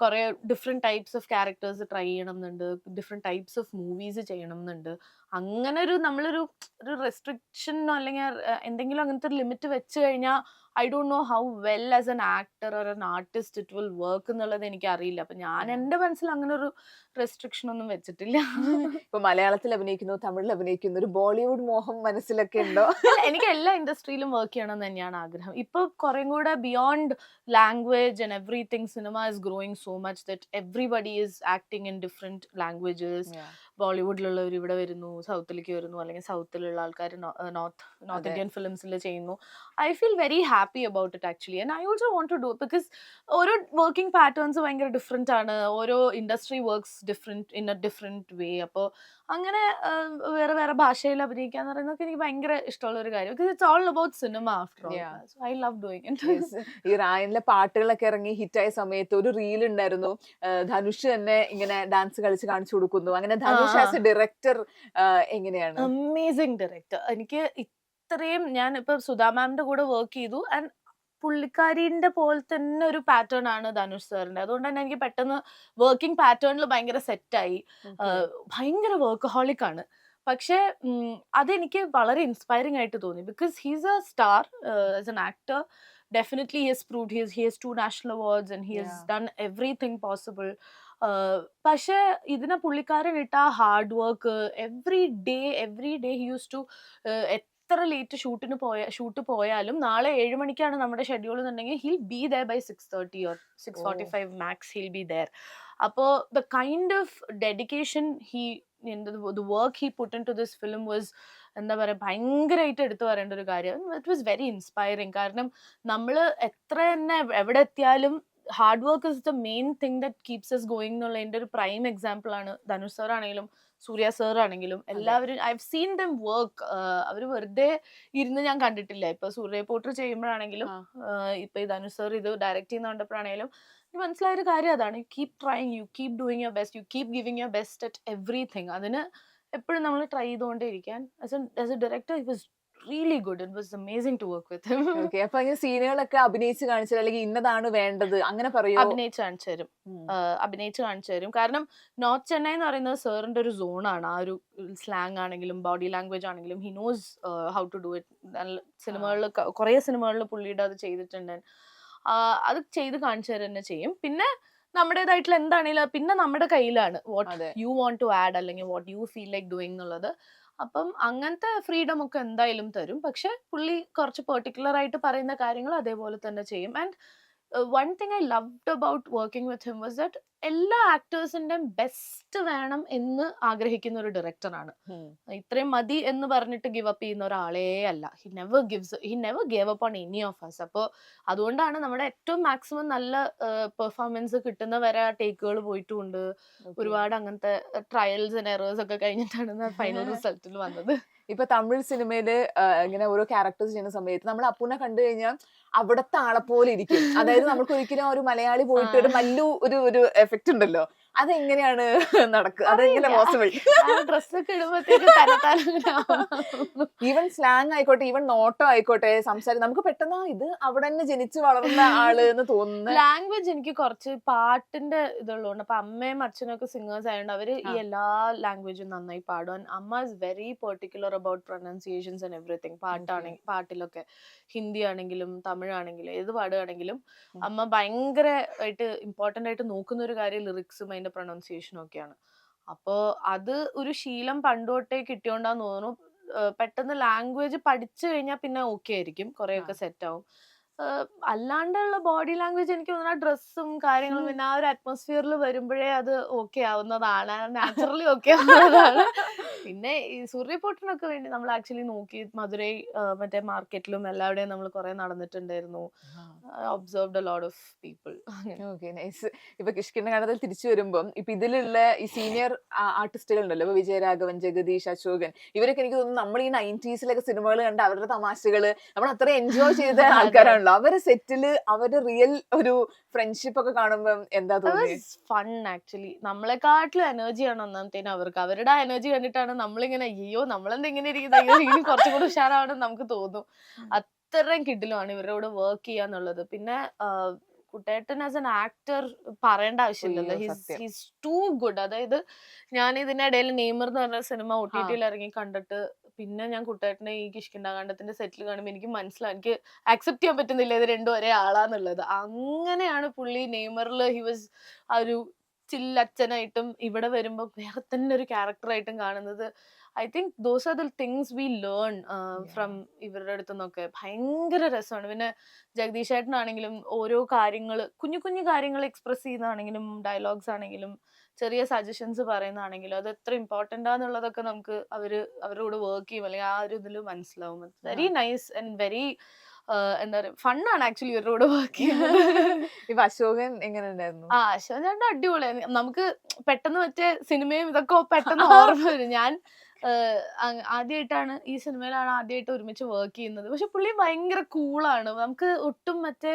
Speaker 2: കുറേ different types of characters try ചെയ്യണം എന്നുണ്ട് ഡിഫറെന്റ് ടൈപ്സ് ഓഫ് മൂവീസ് ചെയ്യണം എന്നുണ്ട് അങ്ങനെ ഒരു നമ്മളൊരു ഒരു റെസ്ട്രിക്ഷനോ അല്ലെങ്കിൽ എന്തെങ്കിലും അങ്ങനത്തെ ഒരു ലിമിറ്റ് വെച്ച് കഴിഞ്ഞാൽ I don't know how well as an actor or an artist it will work എന്നുള്ളത് എനിക്ക് അറിയില്ല അപ്പൊ ഞാൻ എന്റെ മനസ്സിൽ അങ്ങനെ ഒരു റെസ്ട്രിക്ഷൻ ഒന്നും വെച്ചിട്ടില്ല.
Speaker 1: ഇപ്പൊ മലയാളത്തിൽ അഭിനയിക്കുന്നു തമിഴിൽ അഭിനയിക്കുന്നു ഒരു ബോളിവുഡ് മോഹം മനസ്സിലൊക്കെ ഉണ്ടോ?
Speaker 2: എനിക്ക് എല്ലാ ഇൻഡസ്ട്രിയിലും വർക്ക് ചെയ്യണം എന്ന് തന്നെയാണ് ആഗ്രഹം. ഇപ്പൊ കുറേ കൂടെ beyond language and everything cinema is growing so much that everybody is acting in different languages ബോളിവുഡിലുള്ളവർ ഇവിടെ വരുന്നു സൗത്തിലേക്ക് വരുന്നു അല്ലെങ്കിൽ സൗത്തിലുള്ള ആൾക്കാർ നോർത്ത് നോർത്ത് ഇന്ത്യൻ ഫിലിംസിൽ ചെയ്യുന്നു. I feel very happy about it actually. And I also want to do because ഓരോ working patterns ഭയങ്കര different ആണ് ഓരോ industry works different in a different way. അപ്പോൾ അങ്ങനെ വേറെ വേറെ ഭാഷയിൽ അഭിനയിക്കുക എന്ന് പറയുന്നത് എനിക്ക് ഭയങ്കര ഇഷ്ടമുള്ള ഒരു കാര്യം it's all about cinema after all I love doing
Speaker 1: ഈ റായനിലെ പാട്ടുകളൊക്കെ ഇറങ്ങി ഹിറ്റായ സമയത്ത് ഒരു റീൽ ഉണ്ടായിരുന്നു. ധനുഷ് തന്നെ ഇങ്ങനെ ഡാൻസ് കളിച്ച് കാണിച്ചു കൊടുക്കുന്നു. അങ്ങനെ ധനുഷ് ആസ് എ ഡയറക്ടർ എങ്ങനെയാണ്?
Speaker 2: അമേസിംഗ് ഡയറക്ടർ എനിക്ക് ഇത്രയും ഞാൻ ഇപ്പൊ സുധാ മാമിന്റെ കൂടെ വർക്ക് ചെയ്തു. ആൻഡ് പുള്ളിക്കാരിന്റെ പോലെ തന്നെ ഒരു പാറ്റേൺ ആണ് ധനുഷ് സാറിന്റെ അതുകൊണ്ട് തന്നെ എനിക്ക് പെട്ടെന്ന് വർക്കിംഗ് പാറ്റേണിൽ ഭയങ്കര സെറ്റായി ഭയങ്കര വർക്കഹോളിക് ആണ്. പക്ഷെ അതെനിക്ക് വളരെ ഇൻസ്പയറിംഗ് ആയിട്ട് തോന്നി. Because he's a star as an actor definitely his proved his he has two national awards and he has done everything possible പക്ഷെ ഇതിനെ പുള്ളിക്കാരൻ ഇട്ട hard work every day every day he use to എത്ര late ഷൂട്ടിന് പോയ shoot പോയാലും നാളെ ഏഴ് മണിക്കാണ് നമ്മുടെ ഷെഡ്യൂൾ എന്നുണ്ടെങ്കിൽ he'll be there by six thirty or six forty five max he'll be there അപ്പോൾ the kind of dedication he the work he put in to this film was എന്താ പറയുക ഭയങ്കരമായിട്ട് എടുത്തു പറയേണ്ട ഒരു കാര്യം. ഇറ്റ് വാസ് വെരി ഇൻസ്പയറിങ് കാരണം നമ്മൾ എത്ര തന്നെ എവിടെ എത്തിയാലും hard work is the main thing that keeps us going എന്നുള്ള എന്റെ ഒരു പ്രൈം എക്സാമ്പിൾ ആണ്. ധനുഷ് സാർ ആണെങ്കിലും സൂര്യ സാർ ആണെങ്കിലും എല്ലാവരും I have seen them work അവർ വെറുതെ ഇരുന്ന് ഞാൻ കണ്ടിട്ടില്ല. ഇപ്പൊ സൂര്യ പോട്ടർ ചെയ്യുമ്പോഴാണെങ്കിലും ഇപ്പൊ ഈ ധനുഷ് സാർ ഇത് ഡയറക്റ്റ് ചെയ്യുന്ന കണ്ടപ്പോഴാണെങ്കിലും മനസ്സിലായ ഒരു കാര്യം അതാണ്. You keep trying you keep doing your best you keep giving your best at everything അതിന് എപ്പോഴും നമ്മൾ ട്രൈ ചെയ്തുകൊണ്ടേ ഇരിക്കാൻ. As a as a director it was really good it was amazing to work with
Speaker 1: okay അപ്പൊ അങ്ങനെ സീനുകളൊക്കെ അഭിനയിച്ച് കാണിച്ചാൽ അല്ലെങ്കിൽ ഇന്നതാണ് വേണ്ടത്. അങ്ങനെ പറയും?
Speaker 2: അഭിനയിച്ച് കാണിച്ചു തരും. അഭിനയിച്ച് കാണിച്ചു തരും. കാരണം നോർത്ത് ചെന്നൈ എന്ന് പറയുന്നത് സാറിന്റെ ഒരു സോണാണ്. ആ ഒരു സ്ലാങ് ആണെങ്കിലും ബോഡി ലാംഗ്വേജ് ആണെങ്കിലും he knows how to do it നല്ല സിനിമകളിൽ കുറേ സിനിമകളിൽ പുള്ളിയുടെ അത് ചെയ്തിട്ടുണ്ട്. അത് ചെയ്ത് കാണിച്ചു തന്നെ ചെയ്യും. പിന്നെ നമ്മുടേതായിട്ടുള്ള എന്താണെങ്കിലും പിന്നെ നമ്മുടെ കയ്യിലാണ് what you want to add അല്ലെങ്കിൽ what you feel like doing എന്നുള്ളത്. അപ്പം അങ്ങനത്തെ ഫ്രീഡം ഒക്കെ എന്തായാലും തരും. പക്ഷെ പുള്ളി കുറച്ച് പെർട്ടിക്കുലർ ആയിട്ട് പറയുന്ന കാര്യങ്ങൾ അതേപോലെ തന്നെ ചെയ്യും. And one thing I loved about working with him was that എല്ലാ ആക്ടേഴ്സിന്റെയും ബെസ്റ്റ് വേണം എന്ന് ആഗ്രഹിക്കുന്ന ഒരു ഡയറക്ടറാണ്. ഇത്രയും മതി എന്ന് പറഞ്ഞിട്ട് ഗിവ് അപ്പ് ചെയ്യുന്ന ഒരാളേ അല്ല. He never gives he never gave up on any of us അപ്പോൾ അതുകൊണ്ടാണ് നമ്മുടെ ഏറ്റവും മാക്സിമം നല്ല പെർഫോമൻസ് കിട്ടുന്ന വരെ ടേക്കുകൾ പോയിട്ടുമുണ്ട്. ഒരുപാട് അങ്ങനത്തെ ട്രയൽസ് ആൻഡ് എറേഴ്സ് ഒക്കെ കഴിഞ്ഞിട്ടാണ് ഫൈനൽ റിസൾട്ടിൽ വന്നത്.
Speaker 1: ഇപ്പൊ തമിഴ് സിനിമയിൽ ഇങ്ങനെ ഓരോ ക്യാരക്ടേഴ്സ് ചെയ്യുന്ന സമയത്ത് നമ്മൾ അപ്പൂനെ കണ്ടു കഴിഞ്ഞാൽ അവിടത്തെ ആളെ പോലെ ഇരിക്കും. അതായത് നമുക്ക് ഒരിക്കലും ഒരു മലയാളി പോയിട്ട് ഒരു മല്ലു ഒരു ഒരു എഫക്റ്റ് ഉണ്ടല്ലോ. അതെങ്ങനെയാണ് നടക്കുക അതെങ്ങനെ. പോസിബിൾ
Speaker 2: ഡ്രസ്സൊക്കെ
Speaker 1: ഈവൻ സ്ലാങ് ആയിക്കോട്ടെ ഈവൻ നോട്ടം ആയിക്കോട്ടെ സംസാരം നമുക്ക് പെട്ടെന്ന് ഇത് അവിടെ തന്നെ ജനിച്ചു വളർന്ന ആൾ എന്ന് തോന്നുന്നു
Speaker 2: ലാംഗ്വേജ് എനിക്ക് കുറച്ച് പാട്ടിന്റെ ഇതുള്ളതുകൊണ്ട് അപ്പൊ അമ്മയും അച്ഛനും ഒക്കെ സിംഗേഴ്സ് ആയതുകൊണ്ട് അവർ ഈ എല്ലാ ലാംഗ്വേജും നന്നായി പാടും. അമ്മ is very particular about pronunciations and everything പാട്ടാണെങ്കിൽ പാട്ടിലൊക്കെ. ഹിന്ദി ആണെങ്കിലും തമിഴ് ആണെങ്കിലും ഏത് പാടുകയാണെങ്കിലും. അമ്മ ഭയങ്കരമായിട്ട് ഇമ്പോർട്ടന്റ് ആയിട്ട് നോക്കുന്ന ഒരു കാര്യം ലിറിക്സും അതിന്റെ പ്രൊണൗൺസിയേഷനും ഒക്കെയാണ്. അപ്പോൾ അത് ഒരു ശീലം പണ്ടുതൊട്ടേ കിട്ടിയോണ്ടാന്ന് തോന്നുന്നു. പെട്ടെന്ന് ലാംഗ്വേജ് പഠിച്ചു കഴിഞ്ഞാൽ പിന്നെ ഓക്കെ ആയിരിക്കും. കുറെയൊക്കെ സെറ്റ് ആവും. അല്ലാണ്ടുള്ള ബോഡി ലാംഗ്വേജ് എനിക്ക് തോന്നുന്നു ആ ഡ്രസ്സും കാര്യങ്ങളും പിന്നെ ആ ഒരു അറ്റ്മോസ്ഫിയറിൽ വരുമ്പോഴേ അത് ഓക്കെ ആവുന്നതാണ്. നാച്ചുറലി ഓക്കെ ആവുന്നതാണ്. പിന്നെ ഈ സൂര്യപോട്ടിനൊക്കെ വേണ്ടി നമ്മൾ ആക്ച്വലി നോക്കി മധുരൈ മറ്റേ മാർക്കറ്റിലും എല്ലാവിടെയും നമ്മൾ കുറെ നടന്നിട്ടുണ്ടായിരുന്നു. Observed a lot of people
Speaker 1: okay nice ഇപ്പൊ കിഷ്കിന്റെ കണ്ടതിൽ തിരിച്ചു വരുമ്പം ഇപ്പൊ ഇതിലുള്ള ഈ സീനിയർ ആർട്ടിസ്റ്റുകൾ ഉണ്ടല്ലോ ഇപ്പൊ വിജയരാഘവൻ ജഗദീഷ് അശോകൻ. ഇവരൊക്കെ എനിക്ക് തോന്നുന്നു നമ്മൾ ഈ നയന്റീസിലൊക്കെ സിനിമകൾ കണ്ട് അവരുടെ തമാശകൾ നമ്മൾ അത്ര എൻജോയ് ചെയ്ത
Speaker 2: അതെ.
Speaker 1: ആൾക്കാരാണല്ലോ അവരെ സെറ്റിൽ അവരുടെ റിയൽ ഒരു ഫ്രണ്ട്ഷിപ്പ് ഒക്കെ കാണുമ്പോൾ എന്താ തോന്നിയത്
Speaker 2: ഫൺ ആക്ച്വലി നമ്മളെക്കാട്ടിലും എനർജിയാണ് ഒന്നാമത്തേന് അവർക്ക്. അവരുടെ ആ എനർജി കണ്ടിട്ടാണ് നമ്മളിങ്ങനെ അയ്യോ നമ്മളെന്താ ഇങ്ങനെ ഇരിക്കുന്നത് അയ്യോ ഇനി കുറച്ചും കൂടി ഉഷാറാവണം നമുക്ക് തോന്നും. അത്രയും കിഡിലുമാണ് കൂടെ വർക്ക് ചെയ്യാന്നുള്ളത് പിന്നെ കുട്ടേട്ടൻ ആസ് എൻ ആക്ടർ പറയേണ്ട ആവശ്യമില്ലല്ലോ. ഹിസ് ഹിസ് ടു ഗുഡ് അതായത് ഞാൻ ഇതിനിടയിൽ നെയ്മർ എന്ന് പറഞ്ഞ സിനിമ ഒ ടി ടിയിൽ ഇറങ്ങി കണ്ടിട്ട് പിന്നെ ഞാൻ കുട്ടേട്ടനെ ഈ കിഷ്കിണ്ടാകാണ്ടത്തിന്റെ സെറ്റിൽ കാണുമ്പോൾ എനിക്ക് മനസ്സിലാവും എനിക്ക് ആക്സെപ്റ്റ് ചെയ്യാൻ പറ്റുന്നില്ല ഇത് രണ്ടും ഒരേ ആളാന്നുള്ളത്. അങ്ങനെയാണ് പുള്ളി നെയ്മറിൽ ഹി വാസ് ആ ഒരു ചില്ലച്ചനായിട്ടും ഇവിടെ വരുമ്പോൾ വേറെ തന്നെ ഒരു ക്യാരക്ടറായിട്ടും കാണുന്നത്. I think those are the things we learn from ഇവരുടെ അടുത്തു നിന്നൊക്കെ ഭയങ്കര രസമാണ്. പിന്നെ ജഗദീഷ് ഏട്ടനാണെങ്കിലും ഓരോ കാര്യങ്ങൾ കുഞ്ഞു കുഞ്ഞു കാര്യങ്ങൾ എക്സ്പ്രസ് ചെയ്യുന്നതാണെങ്കിലും ഡയലോഗ്സ് ആണെങ്കിലും ചെറിയ സജഷൻസ് പറയുന്നതാണെങ്കിലും അത് എത്ര ഇമ്പോർട്ടന്റ് ആണെന്നുള്ളതൊക്കെ നമുക്ക് അവർ അവരോട് വർക്ക് ചെയ്യും. അല്ലെങ്കിൽ ആ ഒരു ഇതിൽ മനസ്സിലാവും. വെരി നൈസ് ആൻഡ് വെരി എന്താ പറയുക ഫണ്ണാണ് ആക്ച്വലി ഇവരോട് വർക്ക് ചെയ്യുന്നത്.
Speaker 1: ഇപ്പൊ അശോകൻ എങ്ങനെ ഉണ്ടായിരുന്നു
Speaker 2: ആ അശോകൻ ചേട്ടൻ അടിപൊളിയാണ് നമുക്ക് പെട്ടെന്ന് മറ്റേ സിനിമയും ഇതൊക്കെ പെട്ടെന്ന് ഓർമ്മ വരും. ഞാൻ ആദ്യമായിട്ടാണ് ഈ സിനിമയിലാണ് ആദ്യമായിട്ട് ഒരുമിച്ച് വർക്ക് ചെയ്യുന്നത്. പക്ഷെ പുള്ളി ഭയങ്കര കൂളാണ് നമുക്ക് ഒട്ടും മറ്റേ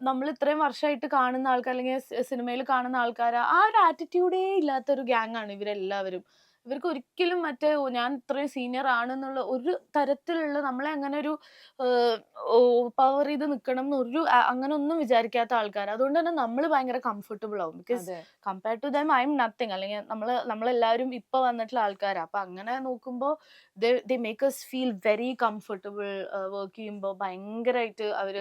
Speaker 2: നമ്മൾ ഇത്രയും വർഷമായിട്ട് കാണുന്ന ആൾക്കാർ അല്ലെങ്കിൽ സിനിമയിൽ കാണുന്ന ആൾക്കാർ ആ ഒരു ആറ്റിറ്റ്യൂഡേ ഇല്ലാത്തൊരു ഗ്യാങ് ആണ് ഇവരെല്ലാവരും. ഇവർക്ക് ഒരിക്കലും മറ്റേ ഞാൻ ഇത്രയും സീനിയർ ആണെന്നുള്ള ഒരു തരത്തിലുള്ള നമ്മളെ അങ്ങനെ ഒരു പവർ ചെയ്ത് നിൽക്കണം എന്ന് ഒരു അങ്ങനെ ഒന്നും വിചാരിക്കാത്ത ആൾക്കാർ അതുകൊണ്ട് തന്നെ നമ്മൾ ഭയങ്കര കംഫർട്ടബിൾ ആവും. Because compare to them I am nothing അല്ലെങ്കിൽ നമ്മൾ നമ്മളെല്ലാവരും ഇപ്പൊ വന്നിട്ടുള്ള ആൾക്കാരാണ് അപ്പൊ അങ്ങനെ നോക്കുമ്പോൾ they make us feel very comfortable work ചെയ്യുമ്പോൾ ഭയങ്കരമായിട്ട് അവർ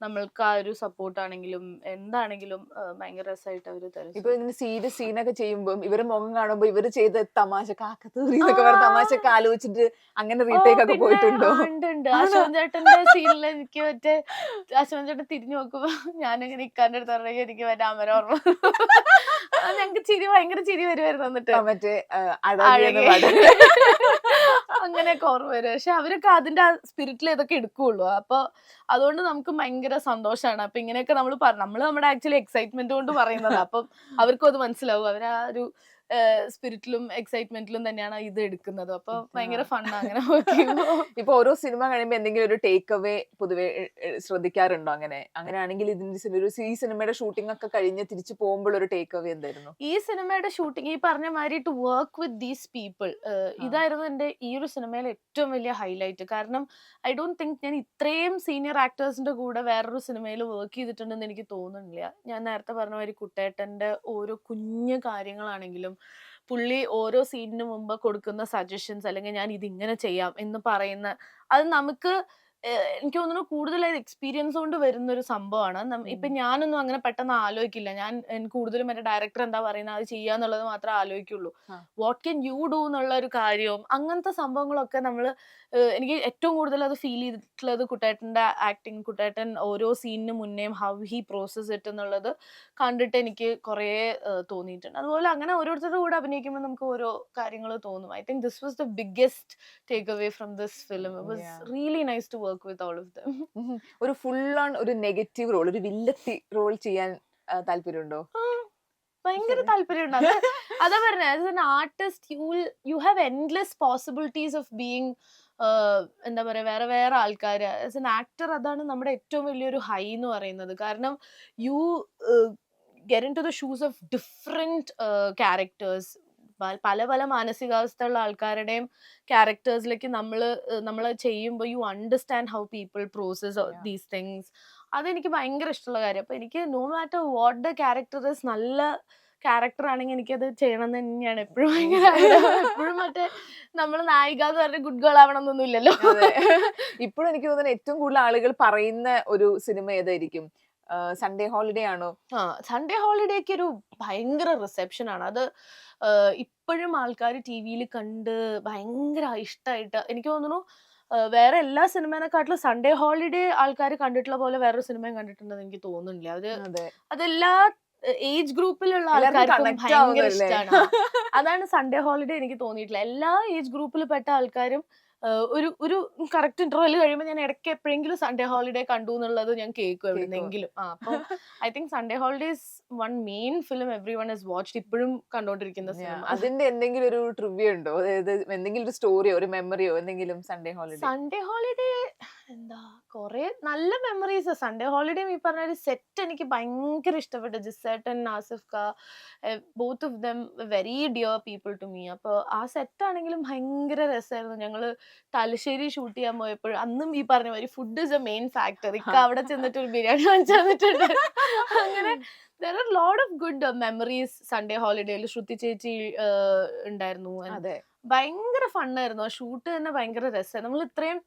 Speaker 2: നമ്മൾക്ക് ആ ഒരു സപ്പോർട്ട് ആണെങ്കിലും എന്താണെങ്കിലും ഭയങ്കര രസമായിട്ട് അവർ തരും.
Speaker 1: ഇപ്പൊ ഇങ്ങനെ സീരിയസ് സീനൊക്കെ ചെയ്യുമ്പോൾ ഇവർ മുഖം കാണുമ്പോ ഇവർ ചെയ്ത തമാശ തമാശ കാക്കത്തൂറി എന്നൊക്കെ പറഞ്ഞ തമാശ ഒക്കെ ആലോചിച്ചിട്ട് അങ്ങനെ റീടേക്ക് ഒക്കെ പോയിട്ടുണ്ടോ?
Speaker 2: ഉണ്ട് ചേട്ടന്റെ സീനിൽ എനിക്ക് മറ്റേ അശോക് ചേട്ടൻ തിരിഞ്ഞു നോക്കുമ്പോ ഞാനിങ്ങനെ ഇക്കാന്റെ അടുത്ത് പറഞ്ഞ എനിക്ക് മറ്റേ അമര ഓർമ്മ ഞങ്ങക്ക് ചിരി ഭയങ്കര ചിരി വരുമായിരുന്നു എന്നിട്ട്.
Speaker 1: മറ്റേ.
Speaker 2: അങ്ങനെയൊക്കെ ഓർമ്മ വരും. പക്ഷെ അവരൊക്കെ അതിന്റെ സ്പിരിറ്റിൽ ഇതൊക്കെ എടുക്കുള്ളൂ. അപ്പൊ അതുകൊണ്ട് നമുക്ക് ഭയങ്കര സന്തോഷമാണ് അപ്പൊ ഇങ്ങനെയൊക്കെ നമ്മൾ നമ്മൾ നമ്മുടെ ആക്ച്വലി എക്സൈറ്റ്മെന്റ് കൊണ്ട് പറയുന്നത്. അപ്പം അവർക്കും അത് മനസ്സിലാവും. അവർ ആ ഒരു സ്പിരിറ്റിലും എക്സൈറ്റ്മെന്റിലും തന്നെയാണ് ഇത് എടുക്കുന്നത്. അപ്പൊ ഭയങ്കര ഫണ്ണാണ് അങ്ങനെ.
Speaker 1: ഇപ്പൊ ഓരോ സിനിമ കഴിയുമ്പോ എന്തെങ്കിലും ഒരു ടേക്ക് അവേ പൊതുവെ ശ്രദ്ധിക്കാറുണ്ടോ അങ്ങനെ? അങ്ങനെയാണെങ്കിൽ ഇതിന്റെ ഒരു ഈ സിനിമയുടെ ഷൂട്ടിംഗ് ഒക്കെ കഴിഞ്ഞ് തിരിച്ചു പോകുമ്പോൾ ഒരു ടേക്ക് അവേ എന്തായിരുന്നു?
Speaker 2: ഈ സിനിമയുടെ ഷൂട്ടിംഗ് ഈ പറഞ്ഞ മാതിരി to work with these people ഇതായിരുന്നു എന്റെ ഈ ഒരു സിനിമയിലെ ഏറ്റവും വലിയ ഹൈലൈറ്റ് കാരണം ഐ ഡോണ്ട് തിങ്ക് ഞാൻ ഇത്രയും സീനിയർ ആക്ടേഴ്സിന്റെ കൂടെ വേറൊരു സിനിമയിൽ വർക്ക് ചെയ്തിട്ടുണ്ടെന്ന് എനിക്ക് തോന്നുന്നില്ല. ഞാൻ നേരത്തെ പറഞ്ഞ മാതിരി കുട്ടേട്ടന്റെ ഓരോ കുഞ്ഞു കാര്യങ്ങളാണെങ്കിലും പുള്ളി ഓരോ സീനിന് മുമ്പ് കൊടുക്കുന്ന സജഷൻസ് അല്ലെങ്കിൽ ഞാൻ ഇതിങ്ങനെ ചെയ്യാം എന്ന് പറയുന്ന അത് നമുക്ക് എനിക്ക് തോന്നുന്നു കൂടുതലായി എക്സ്പീരിയൻസ് കൊണ്ട് വരുന്ന ഒരു സംഭവമാണ് ഇപ്പൊ ഞാനൊന്നും അങ്ങനെ പെട്ടെന്ന് ആലോചിക്കില്ല. ഞാൻ കൂടുതലും എന്റെ ഡയറക്ടർ എന്താ പറയുന്നത് അത് ചെയ്യാന്നുള്ളത് മാത്രമേ ആലോചിക്കുള്ളൂ. വാട്ട് ക്യാൻ യു ഡു എന്നുള്ള ഒരു കാര്യവും അങ്ങനത്തെ സംഭവങ്ങളൊക്കെ നമ്മൾ എനിക്ക് ഏറ്റവും കൂടുതൽ അത് ഫീൽ ചെയ്തിട്ടുള്ളത് കുട്ടേട്ടന്റെ ആക്ടിങ് കുട്ടേട്ടൻ ഓരോ സീനിന് മുന്നേയും ഹൗ ഹി പ്രോസസ് ഇറ്റ് എന്നുള്ളത് കണ്ടിട്ട് എനിക്ക് കുറേ തോന്നിയിട്ടുണ്ട്. അതുപോലെ അങ്ങനെ ഓരോരുത്തരുടെ കൂടെ അഭിനയിക്കുമ്പോൾ നമുക്ക് ഓരോ കാര്യങ്ങൾ തോന്നും. I think this was the biggest takeaway from this film it was really nice to work with all of them.
Speaker 1: ഒരു ഫുൾ ഓൺ ഒരു നെഗറ്റീവ് റോൾ ഒരു വില്ലത്തി റോൾ ചെയ്യാൻ താല്പര്യമുണ്ടോ?
Speaker 2: ഭയങ്കര. താല്പര്യമുണ്ട്. അത് അതാ പറഞ്ഞത് as an artist you you have endless possibilities of being എന്താ പറയാ വേറെ വേറെ ആൾക്കാർ ആസ് എൻ ആക്ടർ അതാണ് നമ്മുടെ ഏറ്റവും വലിയൊരു ഹൈ എന്ന് പറയുന്നത്. കാരണം you get into the shoes of different characters പല പല മാനസികാവസ്ഥയുള്ള ആൾക്കാരുടെയും ക്യാരക്ടേഴ്സിലേക്ക് നമ്മൾ നമ്മൾ ചെയ്യുമ്പോൾ you understand how people process. These things. അതെനിക്ക് ഭയങ്കര ഇഷ്ടമുള്ള കാര്യം. അപ്പോൾ എനിക്ക് no matter what the character is നല്ല ക്യാരക്ടർ ആണെങ്കിൽ എനിക്കത് ചെയ്യണം എന്ന് തന്നെയാണ് എപ്പോഴും ഭയങ്കര എപ്പോഴും മറ്റേ നമ്മൾ നായിക എന്ന് പറഞ്ഞ ഗുഡ് ഗേൾ ആവണം എന്നൊന്നും ഇല്ലല്ലോ
Speaker 1: ഇപ്പോഴും എനിക്ക് തോന്നുന്നു ഏറ്റവും കൂടുതൽ ആളുകൾ പറയുന്ന ഒരു സിനിമ ഏതായിരിക്കും? സൺഡേ ഹോളിഡേ ആണോ?
Speaker 2: ആ സൺഡേ ഹോളിഡേക്ക് ഒരു ഭയങ്കര റിസെപ്ഷൻ ആണ്. അത് ഇപ്പോഴും ആൾക്കാർ ടി വിയിൽ കണ്ട് ഭയങ്കര ഇഷ്ടമായിട്ട് എനിക്ക് തോന്നുന്നു വേറെ എല്ലാ സിനിമേനെക്കാട്ടിലും സൺഡേ ഹോളിഡേ ആൾക്കാർ കണ്ടിട്ടുള്ള പോലെ വേറൊരു സിനിമയും കണ്ടിട്ടുണ്ടെന്ന് എനിക്ക് തോന്നുന്നില്ല. അത്
Speaker 1: അതെ.
Speaker 2: അതെല്ലാ ഏജ് ഗ്രൂപ്പിലുള്ള ആൾക്കാർക്കും ഭയങ്കര? ഇഷ്ടമാണ് അതാണ് സൺഡേ ഹോളിഡേ എനിക്ക് തോന്നിയിട്ടില്ല എല്ലാ ഏജ് ഗ്രൂപ്പിൽ പെട്ട ആൾക്കാരും ഒരു ഒരു കറക്റ്റ് ഇന്റർവെൽ കഴിയുമ്പോൾ ഞാൻ ഇടയ്ക്ക് എപ്പോഴെങ്കിലും സൺഡേ ഹോളിഡേ കണ്ടു എന്നുള്ളത് ഞാൻ കേൾക്കും എവിടെന്നെങ്കിലും. ആ അപ്പം I think Sunday Holidays one main film everyone is watch ഇപ്പോഴും
Speaker 1: കണ്ടോണ്ടിരിക്കുന്ന
Speaker 2: സിനിമ
Speaker 1: അതിന്റെ എന്തെങ്കിലും ഒരു ട്രിവ്യ ഉണ്ടോ? അതായത് എന്തെങ്കിലും ഒരു സ്റ്റോറിയോ ഒരു മെമ്മറിയോ എന്തെങ്കിലും സൺഡേ ഹോളിഡേ
Speaker 2: സൺഡേ ഹോളിഡേ എന്താ? കൊറേ നല്ല മെമ്മറീസ് സൺഡേ ഹോളിഡേ ഈ പറഞ്ഞ ഒരു സെറ്റ് എനിക്ക് ഭയങ്കര ഇഷ്ടപ്പെട്ടു. ജിസേട്ടൻ ആസിഫ് ക both of them very dear people to me അപ്പോൾ ആ സെറ്റ് ആണെങ്കിലും ഭയങ്കര രസമായിരുന്നു ഞങ്ങൾ തലശ്ശേരി ഷൂട്ട് ചെയ്യാൻ പോയപ്പോൾ അന്നും ഈ പറഞ്ഞ മാതിരി food is a main factor ഇക്ക അവിടെ ചെന്നിട്ട് ഒരു ബിരിയാണി വാങ്ങിച്ചു തന്നിട്ടുണ്ട്. അങ്ങനെ there are load of good memories Sunday ഹോളിഡേയിൽ Shruti ചേച്ചി ഉണ്ടായിരുന്നു.
Speaker 1: അതെ.
Speaker 2: ഭയങ്കര ഫണ്ണായിരുന്നു ആ ഷൂട്ട് തന്നെ ഭയങ്കര രസമായിരുന്നു നമ്മൾ ഇത്രയും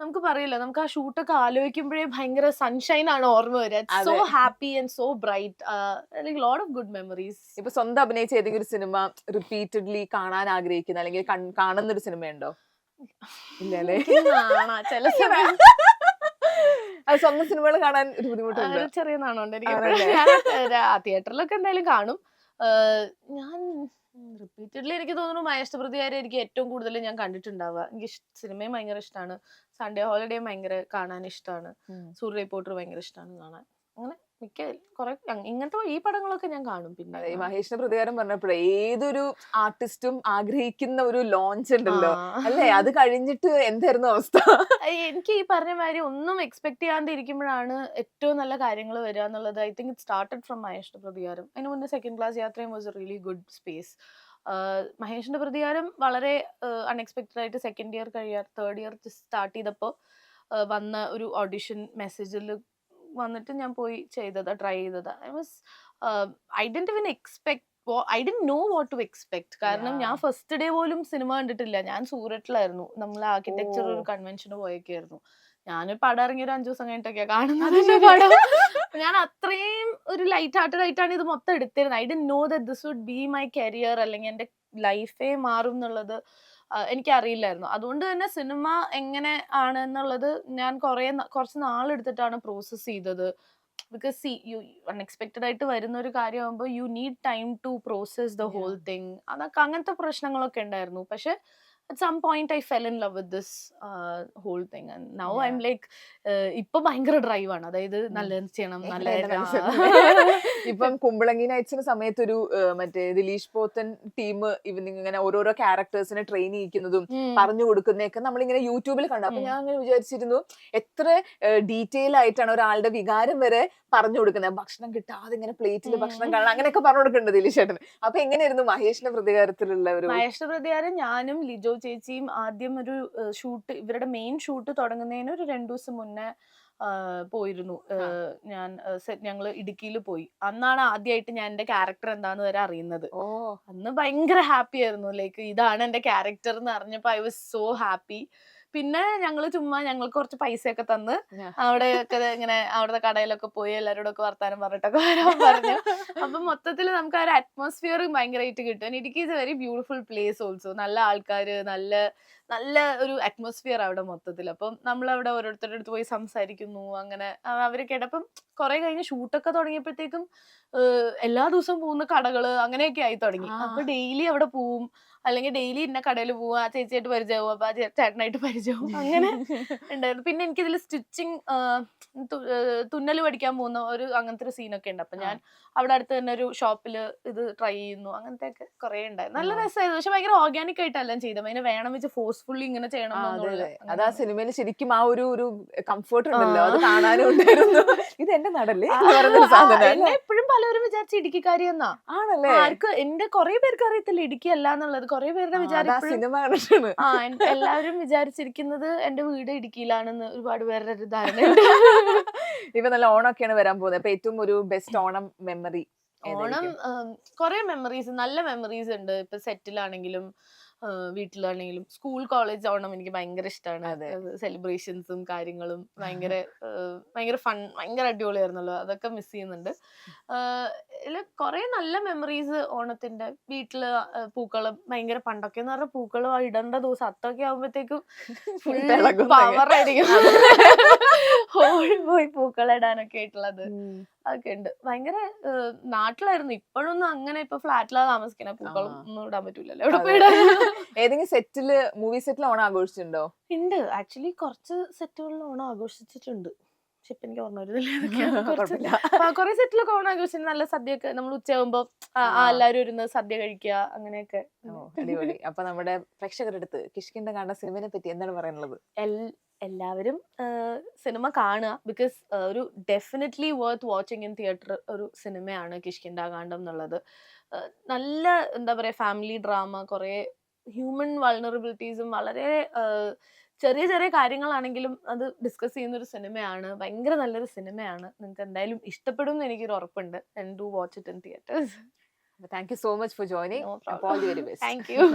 Speaker 2: നമുക്ക് പറയില്ല. നമുക്ക് ആ ഷൂട്ടൊക്കെ ആലോചിക്കുമ്പോഴേ ഭയങ്കര സൺഷൈൻ ആണ് ഓർമ്മ വരിക so happy and so bright lot of good memories
Speaker 1: ഇപ്പൊ സ്വന്തം അഭിനയിച്ച ഏതെങ്കിലും ഒരു സിനിമ റിപ്പീറ്റഡ്ലി കാണാൻ ആഗ്രഹിക്കുന്ന അല്ലെങ്കിൽ കാണുന്ന ഒരു സിനിമ ഉണ്ടോ ഇല്ലല്ലേ
Speaker 2: ചില സമയം
Speaker 1: അത് സ്വന്തം സിനിമകൾ കാണാൻ ഒരു ബുദ്ധിമുട്ടുണ്ട്?
Speaker 2: ചെറിയ നാണുണ്ട് എനിക്ക്
Speaker 1: ആണല്ലേ?
Speaker 2: തിയേറ്ററിലൊക്കെ എന്തായാലും കാണും. ഞാൻ റിപ്പീറ്റഡ്ലി എനിക്ക് തോന്നുന്നു മഹേഷ്ടപ്രതികാരെ എനിക്ക് ഏറ്റവും കൂടുതൽ ഞാൻ കണ്ടിട്ടുണ്ടാവുക. എനിക്ക് സിനിമയും ഭയങ്കര ഇഷ്ടമാണ് സൺഡേ ഹോളിഡേ ഭയങ്കര കാണാൻ ഇഷ്ടമാണ് സൂര്യ റിപ്പോർട്ടർ ഭയങ്കര ഇഷ്ടമാണ് കാണാൻ. മിക്ക കുറെ ഇങ്ങനത്തെ ഈ പടങ്ങളൊക്കെ ഞാൻ കാണും പിന്നെ
Speaker 1: അതെ, മഹേഷിന്റെ പ്രതികാരം പറഞ്ഞപ്പോഴേ ഏതൊരു ആർട്ടിസ്റ്റും ആഗ്രഹിക്കുന്ന ഒരു ലോഞ്ച് ഉണ്ടല്ലോ. അല്ലെ? അത് കഴിഞ്ഞിട്ട് എന്തായിരുന്നു അവസ്ഥ?
Speaker 2: എനിക്ക് ഈ പറഞ്ഞ മാതിരി ഒന്നും എക്സ്പെക്ട് ചെയ്യാണ്ട് ഇരിക്കുമ്പോഴാണ് ഏറ്റവും നല്ല കാര്യങ്ങൾ വരിക എന്നുള്ളത്. I think it started from Maheshinte Prathikaram. അതിന് മുന്നേ സെക്കൻഡ് ക്ലാസ് യാത്രയും was a really good space Maheshinte Prathikaram വളരെ അൺഎക്സ്പെക്റ്റഡ് ആയിട്ട് സെക്കൻഡ് ഇയർ കഴിയാ തേർഡ് ഇയർ സ്റ്റാർട്ട് ചെയ്തപ്പോൾ വന്ന ഒരു ഓഡിഷൻ മെസ്സേജിൽ വന്നിട്ട് ഞാൻ പോയി ചെയ്തതാ ട്രൈ ചെയ്തതാ. I means I didn't even expect I D know what to expect കാരണം ഞാൻ ഫസ്റ്റ് ഡേ പോലും സിനിമ കണ്ടിട്ടില്ല. ഞാൻ സൂററ്റിലായിരുന്നു. നമ്മൾ ആർക്കിടെക്ചർ ഒരു. കൺവെൻഷന് പോയൊക്കെയായിരുന്നു. ഞാനൊരു പടം ഇറങ്ങി ഒരു അഞ്ചു ദിവസം കഴിഞ്ഞിട്ടൊക്കെയാ കാണുന്നത്. പടം. ഞാൻ അത്രയും ഒരു ലൈറ്റ് ഹാർട്ടഡ് ആയിട്ടാണ് ഇത് മൊത്തം എടുത്തിരുന്നത്. I D know that this would be my career അല്ലെങ്കിൽ എന്റെ ലൈഫേ മാറും എന്നുള്ളത് എനിക്കറിയില്ലായിരുന്നു. അതുകൊണ്ട് തന്നെ സിനിമ എങ്ങനെ ആണ് എന്നുള്ളത് ഞാൻ കുറേ കുറച്ച് നാളെടുത്തിട്ടാണ് പ്രോസസ്സ് ചെയ്തത്. ബിക്കോസ് സി യു അൺഎക്സ്പെക്റ്റഡ് ആയിട്ട് വരുന്ന ഒരു കാര്യമാകുമ്പോൾ you need time to process the whole thing അതൊക്കെ അങ്ങനത്തെ പ്രശ്നങ്ങളൊക്കെ ഉണ്ടായിരുന്നു. പക്ഷെ at some point I fell in love with this whole thing thing and now
Speaker 1: Yeah.
Speaker 2: I'm like uh, ഇപ്പൊ ഭയങ്കര ഡ്രൈവ് ആണ് അതായത് നല്ല ചെയ്യണം നല്ല.
Speaker 1: ഇപ്പം കുമ്പളങ്ങി നൈറ്റ്സിന് സമയത്ത് ഒരു മറ്റേ ദിലീഷ് പോത്തൻ ടീം ഇവനിങ് ഇങ്ങനെ ഓരോരോ ക്യാരക്ടേഴ്സിനെ ട്രെയിൻ ചെയ്യിക്കുന്നതും പറഞ്ഞു കൊടുക്കുന്നതൊക്കെ നമ്മളിങ്ങനെ യൂട്യൂബിൽ കണ്ടു അപ്പൊ. ഞാൻ അങ്ങനെ വിചാരിച്ചിരുന്നു എത്ര ഡീറ്റെയിൽ ആയിട്ടാണ് ഒരാളുടെ വികാരം വരെ പറഞ്ഞു കൊടുക്കുന്നത്. ഭക്ഷണം കിട്ടാതെ ഇങ്ങനെ പ്ലേറ്റിൽ ഭക്ഷണം കാണണം. അങ്ങനെയൊക്കെ പറഞ്ഞു കൊടുക്കുന്നുണ്ട് ദിലീഷ് ചേട്ടൻ അപ്പൊ എങ്ങനെയായിരുന്നു മഹേഷിന്റെ പ്രതികാരത്തിലുള്ള ഒരു
Speaker 2: മഹേഷിന്റെ പ്രതികാരം ഞാനും ലിജോ ചേച്ചിയും ആദ്യം ഒരു ഷൂട്ട് ഇവരുടെ മെയിൻ ഷൂട്ട് തുടങ്ങുന്നതിന് ഒരു രണ്ടു ദിവസം മുന്നേ പോയിരുന്നു. ഞാൻ ഞങ്ങൾ ഇടുക്കിയിൽ പോയി. അന്നാണ് ആദ്യമായിട്ട് ഞാൻ എന്റെ ക്യാരക്ടർ എന്താന്ന് വരെ അറിയുന്നത്.
Speaker 1: ഓ.
Speaker 2: അന്ന് ഭയങ്കര ഹാപ്പി ആയിരുന്നു ലൈക്ക് ഇതാണ് എന്റെ ക്യാരക്ടർ എന്ന് അറിഞ്ഞപ്പോ ഐ വാസ് സോ ഹാപ്പി. പിന്നെ ഞങ്ങൾ ചുമ്മാ ഞങ്ങൾ കുറച്ച് പൈസയൊക്കെ തന്ന്
Speaker 1: അവിടെ
Speaker 2: ഒക്കെ ഇങ്ങനെ അവിടുത്തെ കടയിലൊക്കെ പോയി എല്ലാവരോടൊക്കെ വർത്താനം പറഞ്ഞിട്ടൊക്കെ വരാൻ പറഞ്ഞു. അപ്പൊ മൊത്തത്തിൽ നമുക്ക് ആ ഒരു അറ്റ്മോസ്ഫിയർ ഭയങ്കരമായിട്ട് കിട്ടും. Idukki is a very beautiful place also നല്ല ആൾക്കാര് നല്ല നല്ല ഒരു അറ്റ്മോസ്ഫിയർ അവിടെ മൊത്തത്തിൽ അപ്പം നമ്മൾ അവിടെ ഓരോരുത്തരുടെ അടുത്ത് പോയി സംസാരിക്കുന്നു അങ്ങനെ. അവരൊക്കെ ഇടപ്പം കുറെ കഴിഞ്ഞ് ഷൂട്ടൊക്കെ തുടങ്ങിയപ്പോഴത്തേക്കും എല്ലാ ദിവസവും പോകുന്ന കടകൾ അങ്ങനെയൊക്കെ ആയി തുടങ്ങി. അപ്പൊ ഡെയിലി അവിടെ പോവും. അല്ലെങ്കിൽ ഡെയിലി ഇന്ന കടയിൽ പോവാ ചേച്ചിയായിട്ട് പരിചയവും അപ്പൊ ചേട്ടനായിട്ട് പരിചയവും അങ്ങനെ ഉണ്ടായിരുന്നു. പിന്നെ എനിക്ക് ഇതിൽ സ്റ്റിച്ചിങ് തുന്നൽ പഠിക്കാൻ പോകുന്ന ഒരു അങ്ങനത്തെ ഒരു സീനൊക്കെ ഉണ്ട്. അപ്പൊ ഞാൻ അവിടെ അടുത്ത് തന്നെ ഒരു ഷോപ്പിൽ ഇത് ട്രൈ ചെയ്യുന്നു. അങ്ങനത്തെ ഒക്കെ കുറെ ഉണ്ടായിരുന്നു. നല്ല. രസമായിരുന്നു പക്ഷെ ഭയങ്കര ഓർഗാനിക് ആയിട്ടെല്ലാം ചെയ്തത്. അതിനെ വേണം വെച്ച് ഫോഴ്സ്ഫുള്ളി ഇങ്ങനെ ചെയ്യണം
Speaker 1: അതെ ആ. സിനിമയിൽ ശരിക്കും ആ ഒരു ഒരു കംഫർട്ട് ഉണ്ടല്ലോ. അത് കാണാനും ഉണ്ടായിരുന്നു. ഇത് എന്റെ നടല്ലേ? എന്നെ
Speaker 2: എപ്പോഴും പലരും വിചാരിച്ച ഇടുക്കിക്കാരി എന്നാ
Speaker 1: ആണല്ലേ?
Speaker 2: ആർക്ക് എന്റെ കൊറേ പേർക്ക് അറിയത്തില്ല ഇടുക്കി അല്ല എന്നുള്ളത് കുറെ പേരുടെ
Speaker 1: വിചാരിക്കും
Speaker 2: ആ എല്ലാവരും വിചാരിച്ചിരിക്കുന്നത് എന്റെ വീട് ഇടുക്കിയിലാണെന്ന് ഒരുപാട് പേരുടെ ഒരു ധാരണയുണ്ട്.
Speaker 1: ഇപ്പൊ നല്ല ഓണൊക്കെയാണ് വരാൻ പോകുന്നത്. അപ്പൊ ഏറ്റവും ഒരു ബെസ്റ്റ് ഓണം മെമ്മറി
Speaker 2: ഓണം കുറെ മെമ്മറീസ് നല്ല മെമ്മറീസ് ഉണ്ട്. ഇപ്പൊ സെറ്റിലാണെങ്കിലും വീട്ടിലാണെങ്കിലും സ്കൂൾ കോളേജ് ഓണം എനിക്ക് ഭയങ്കര ഇഷ്ടമാണ് സെലിബ്രേഷൻസും കാര്യങ്ങളും ഭയങ്കര ഭയങ്കര ഫൺ ഭയങ്കര അടിപൊളിയായിരുന്നല്ലോ. അതൊക്കെ മിസ് ചെയ്യുന്നുണ്ട്. കുറെ നല്ല മെമ്മറീസ് ഓണത്തിന്റെ വീട്ടിൽ പൂക്കളും ഭയങ്കര പണ്ടൊക്കെ എന്ന് പറഞ്ഞാൽ പൂക്കളം ഇടേണ്ട ദിവസം അത്തൊക്കെ ആകുമ്പോഴത്തേക്കും ഫുൾ പവർ ആയിരിക്കും. ഓടി പോയി പൂക്കളം ഇടാനൊക്കെ ആയിട്ടുള്ളത്. അതൊക്കെ ഉണ്ട്. ഭയങ്കര നാട്ടിലായിരുന്നു. ഇപ്പോഴൊന്നും അങ്ങനെ ഇപ്പൊ ഫ്ലാറ്റിലാ താമസിക്കണ. പൂക്കളം ഒന്നും ഇടാൻ പറ്റൂലല്ലോ. എവിടെ. പോയി ഇടാൻ
Speaker 1: ഏതെങ്കിലും സെറ്റിൽ മൂവി സെറ്റിൽ ഓണം ആഘോഷിച്ചിട്ടുണ്ടോ?
Speaker 2: ഉണ്ട്. ആക്ച്വലി കുറച്ച് സെറ്റുകളിൽ ഓണം ആഘോഷിച്ചിട്ടുണ്ട്. പക്ഷെ ഇപ്പൊ എനിക്ക് ഓർമ്മ വരുന്നില്ല. കുറെ സെറ്റിലൊക്കെ ഓണം ആഘോഷിച്ചു നല്ല സദ്യയൊക്കെ നമ്മൾ ഉച്ചയാകുമ്പോ എല്ലാരും ഇരുന്ന് സദ്യ കഴിക്കുക അങ്ങനെയൊക്കെ.
Speaker 1: അടിപൊളി. അപ്പൊ നമ്മുടെ പ്രേക്ഷകരുടെ അടുത്ത് കിഷ്കിന്റെ കാണുന്ന സിനിമയെ പറ്റി എന്താണ് പറയാനുള്ളത്?
Speaker 2: എല്ലാവരും സിനിമ കാണുക. ബിക്കോസ് ഒരു definitely worth watching in theatre ഒരു സിനിമയാണ് കിഷ്കിന്താകാന്ഡം എന്നുള്ളത്. നല്ല എന്താ പറയാ ഫാമിലി ഡ്രാമ കുറേ ഹ്യൂമൻ വൾണറബിലിറ്റീസും വളരെ ചെറിയ ചെറിയ കാര്യങ്ങളാണെങ്കിലും അത് ഡിസ്കസ് ചെയ്യുന്ന ഒരു സിനിമയാണ് ഭയങ്കര നല്ലൊരു സിനിമയാണ് നിങ്ങൾക്ക് എന്തായാലും ഇഷ്ടപ്പെടും എന്ന് എനിക്കൊരു ഉറപ്പുണ്ട്. And do watch it in theatres
Speaker 1: thank you so much for joining
Speaker 2: thank you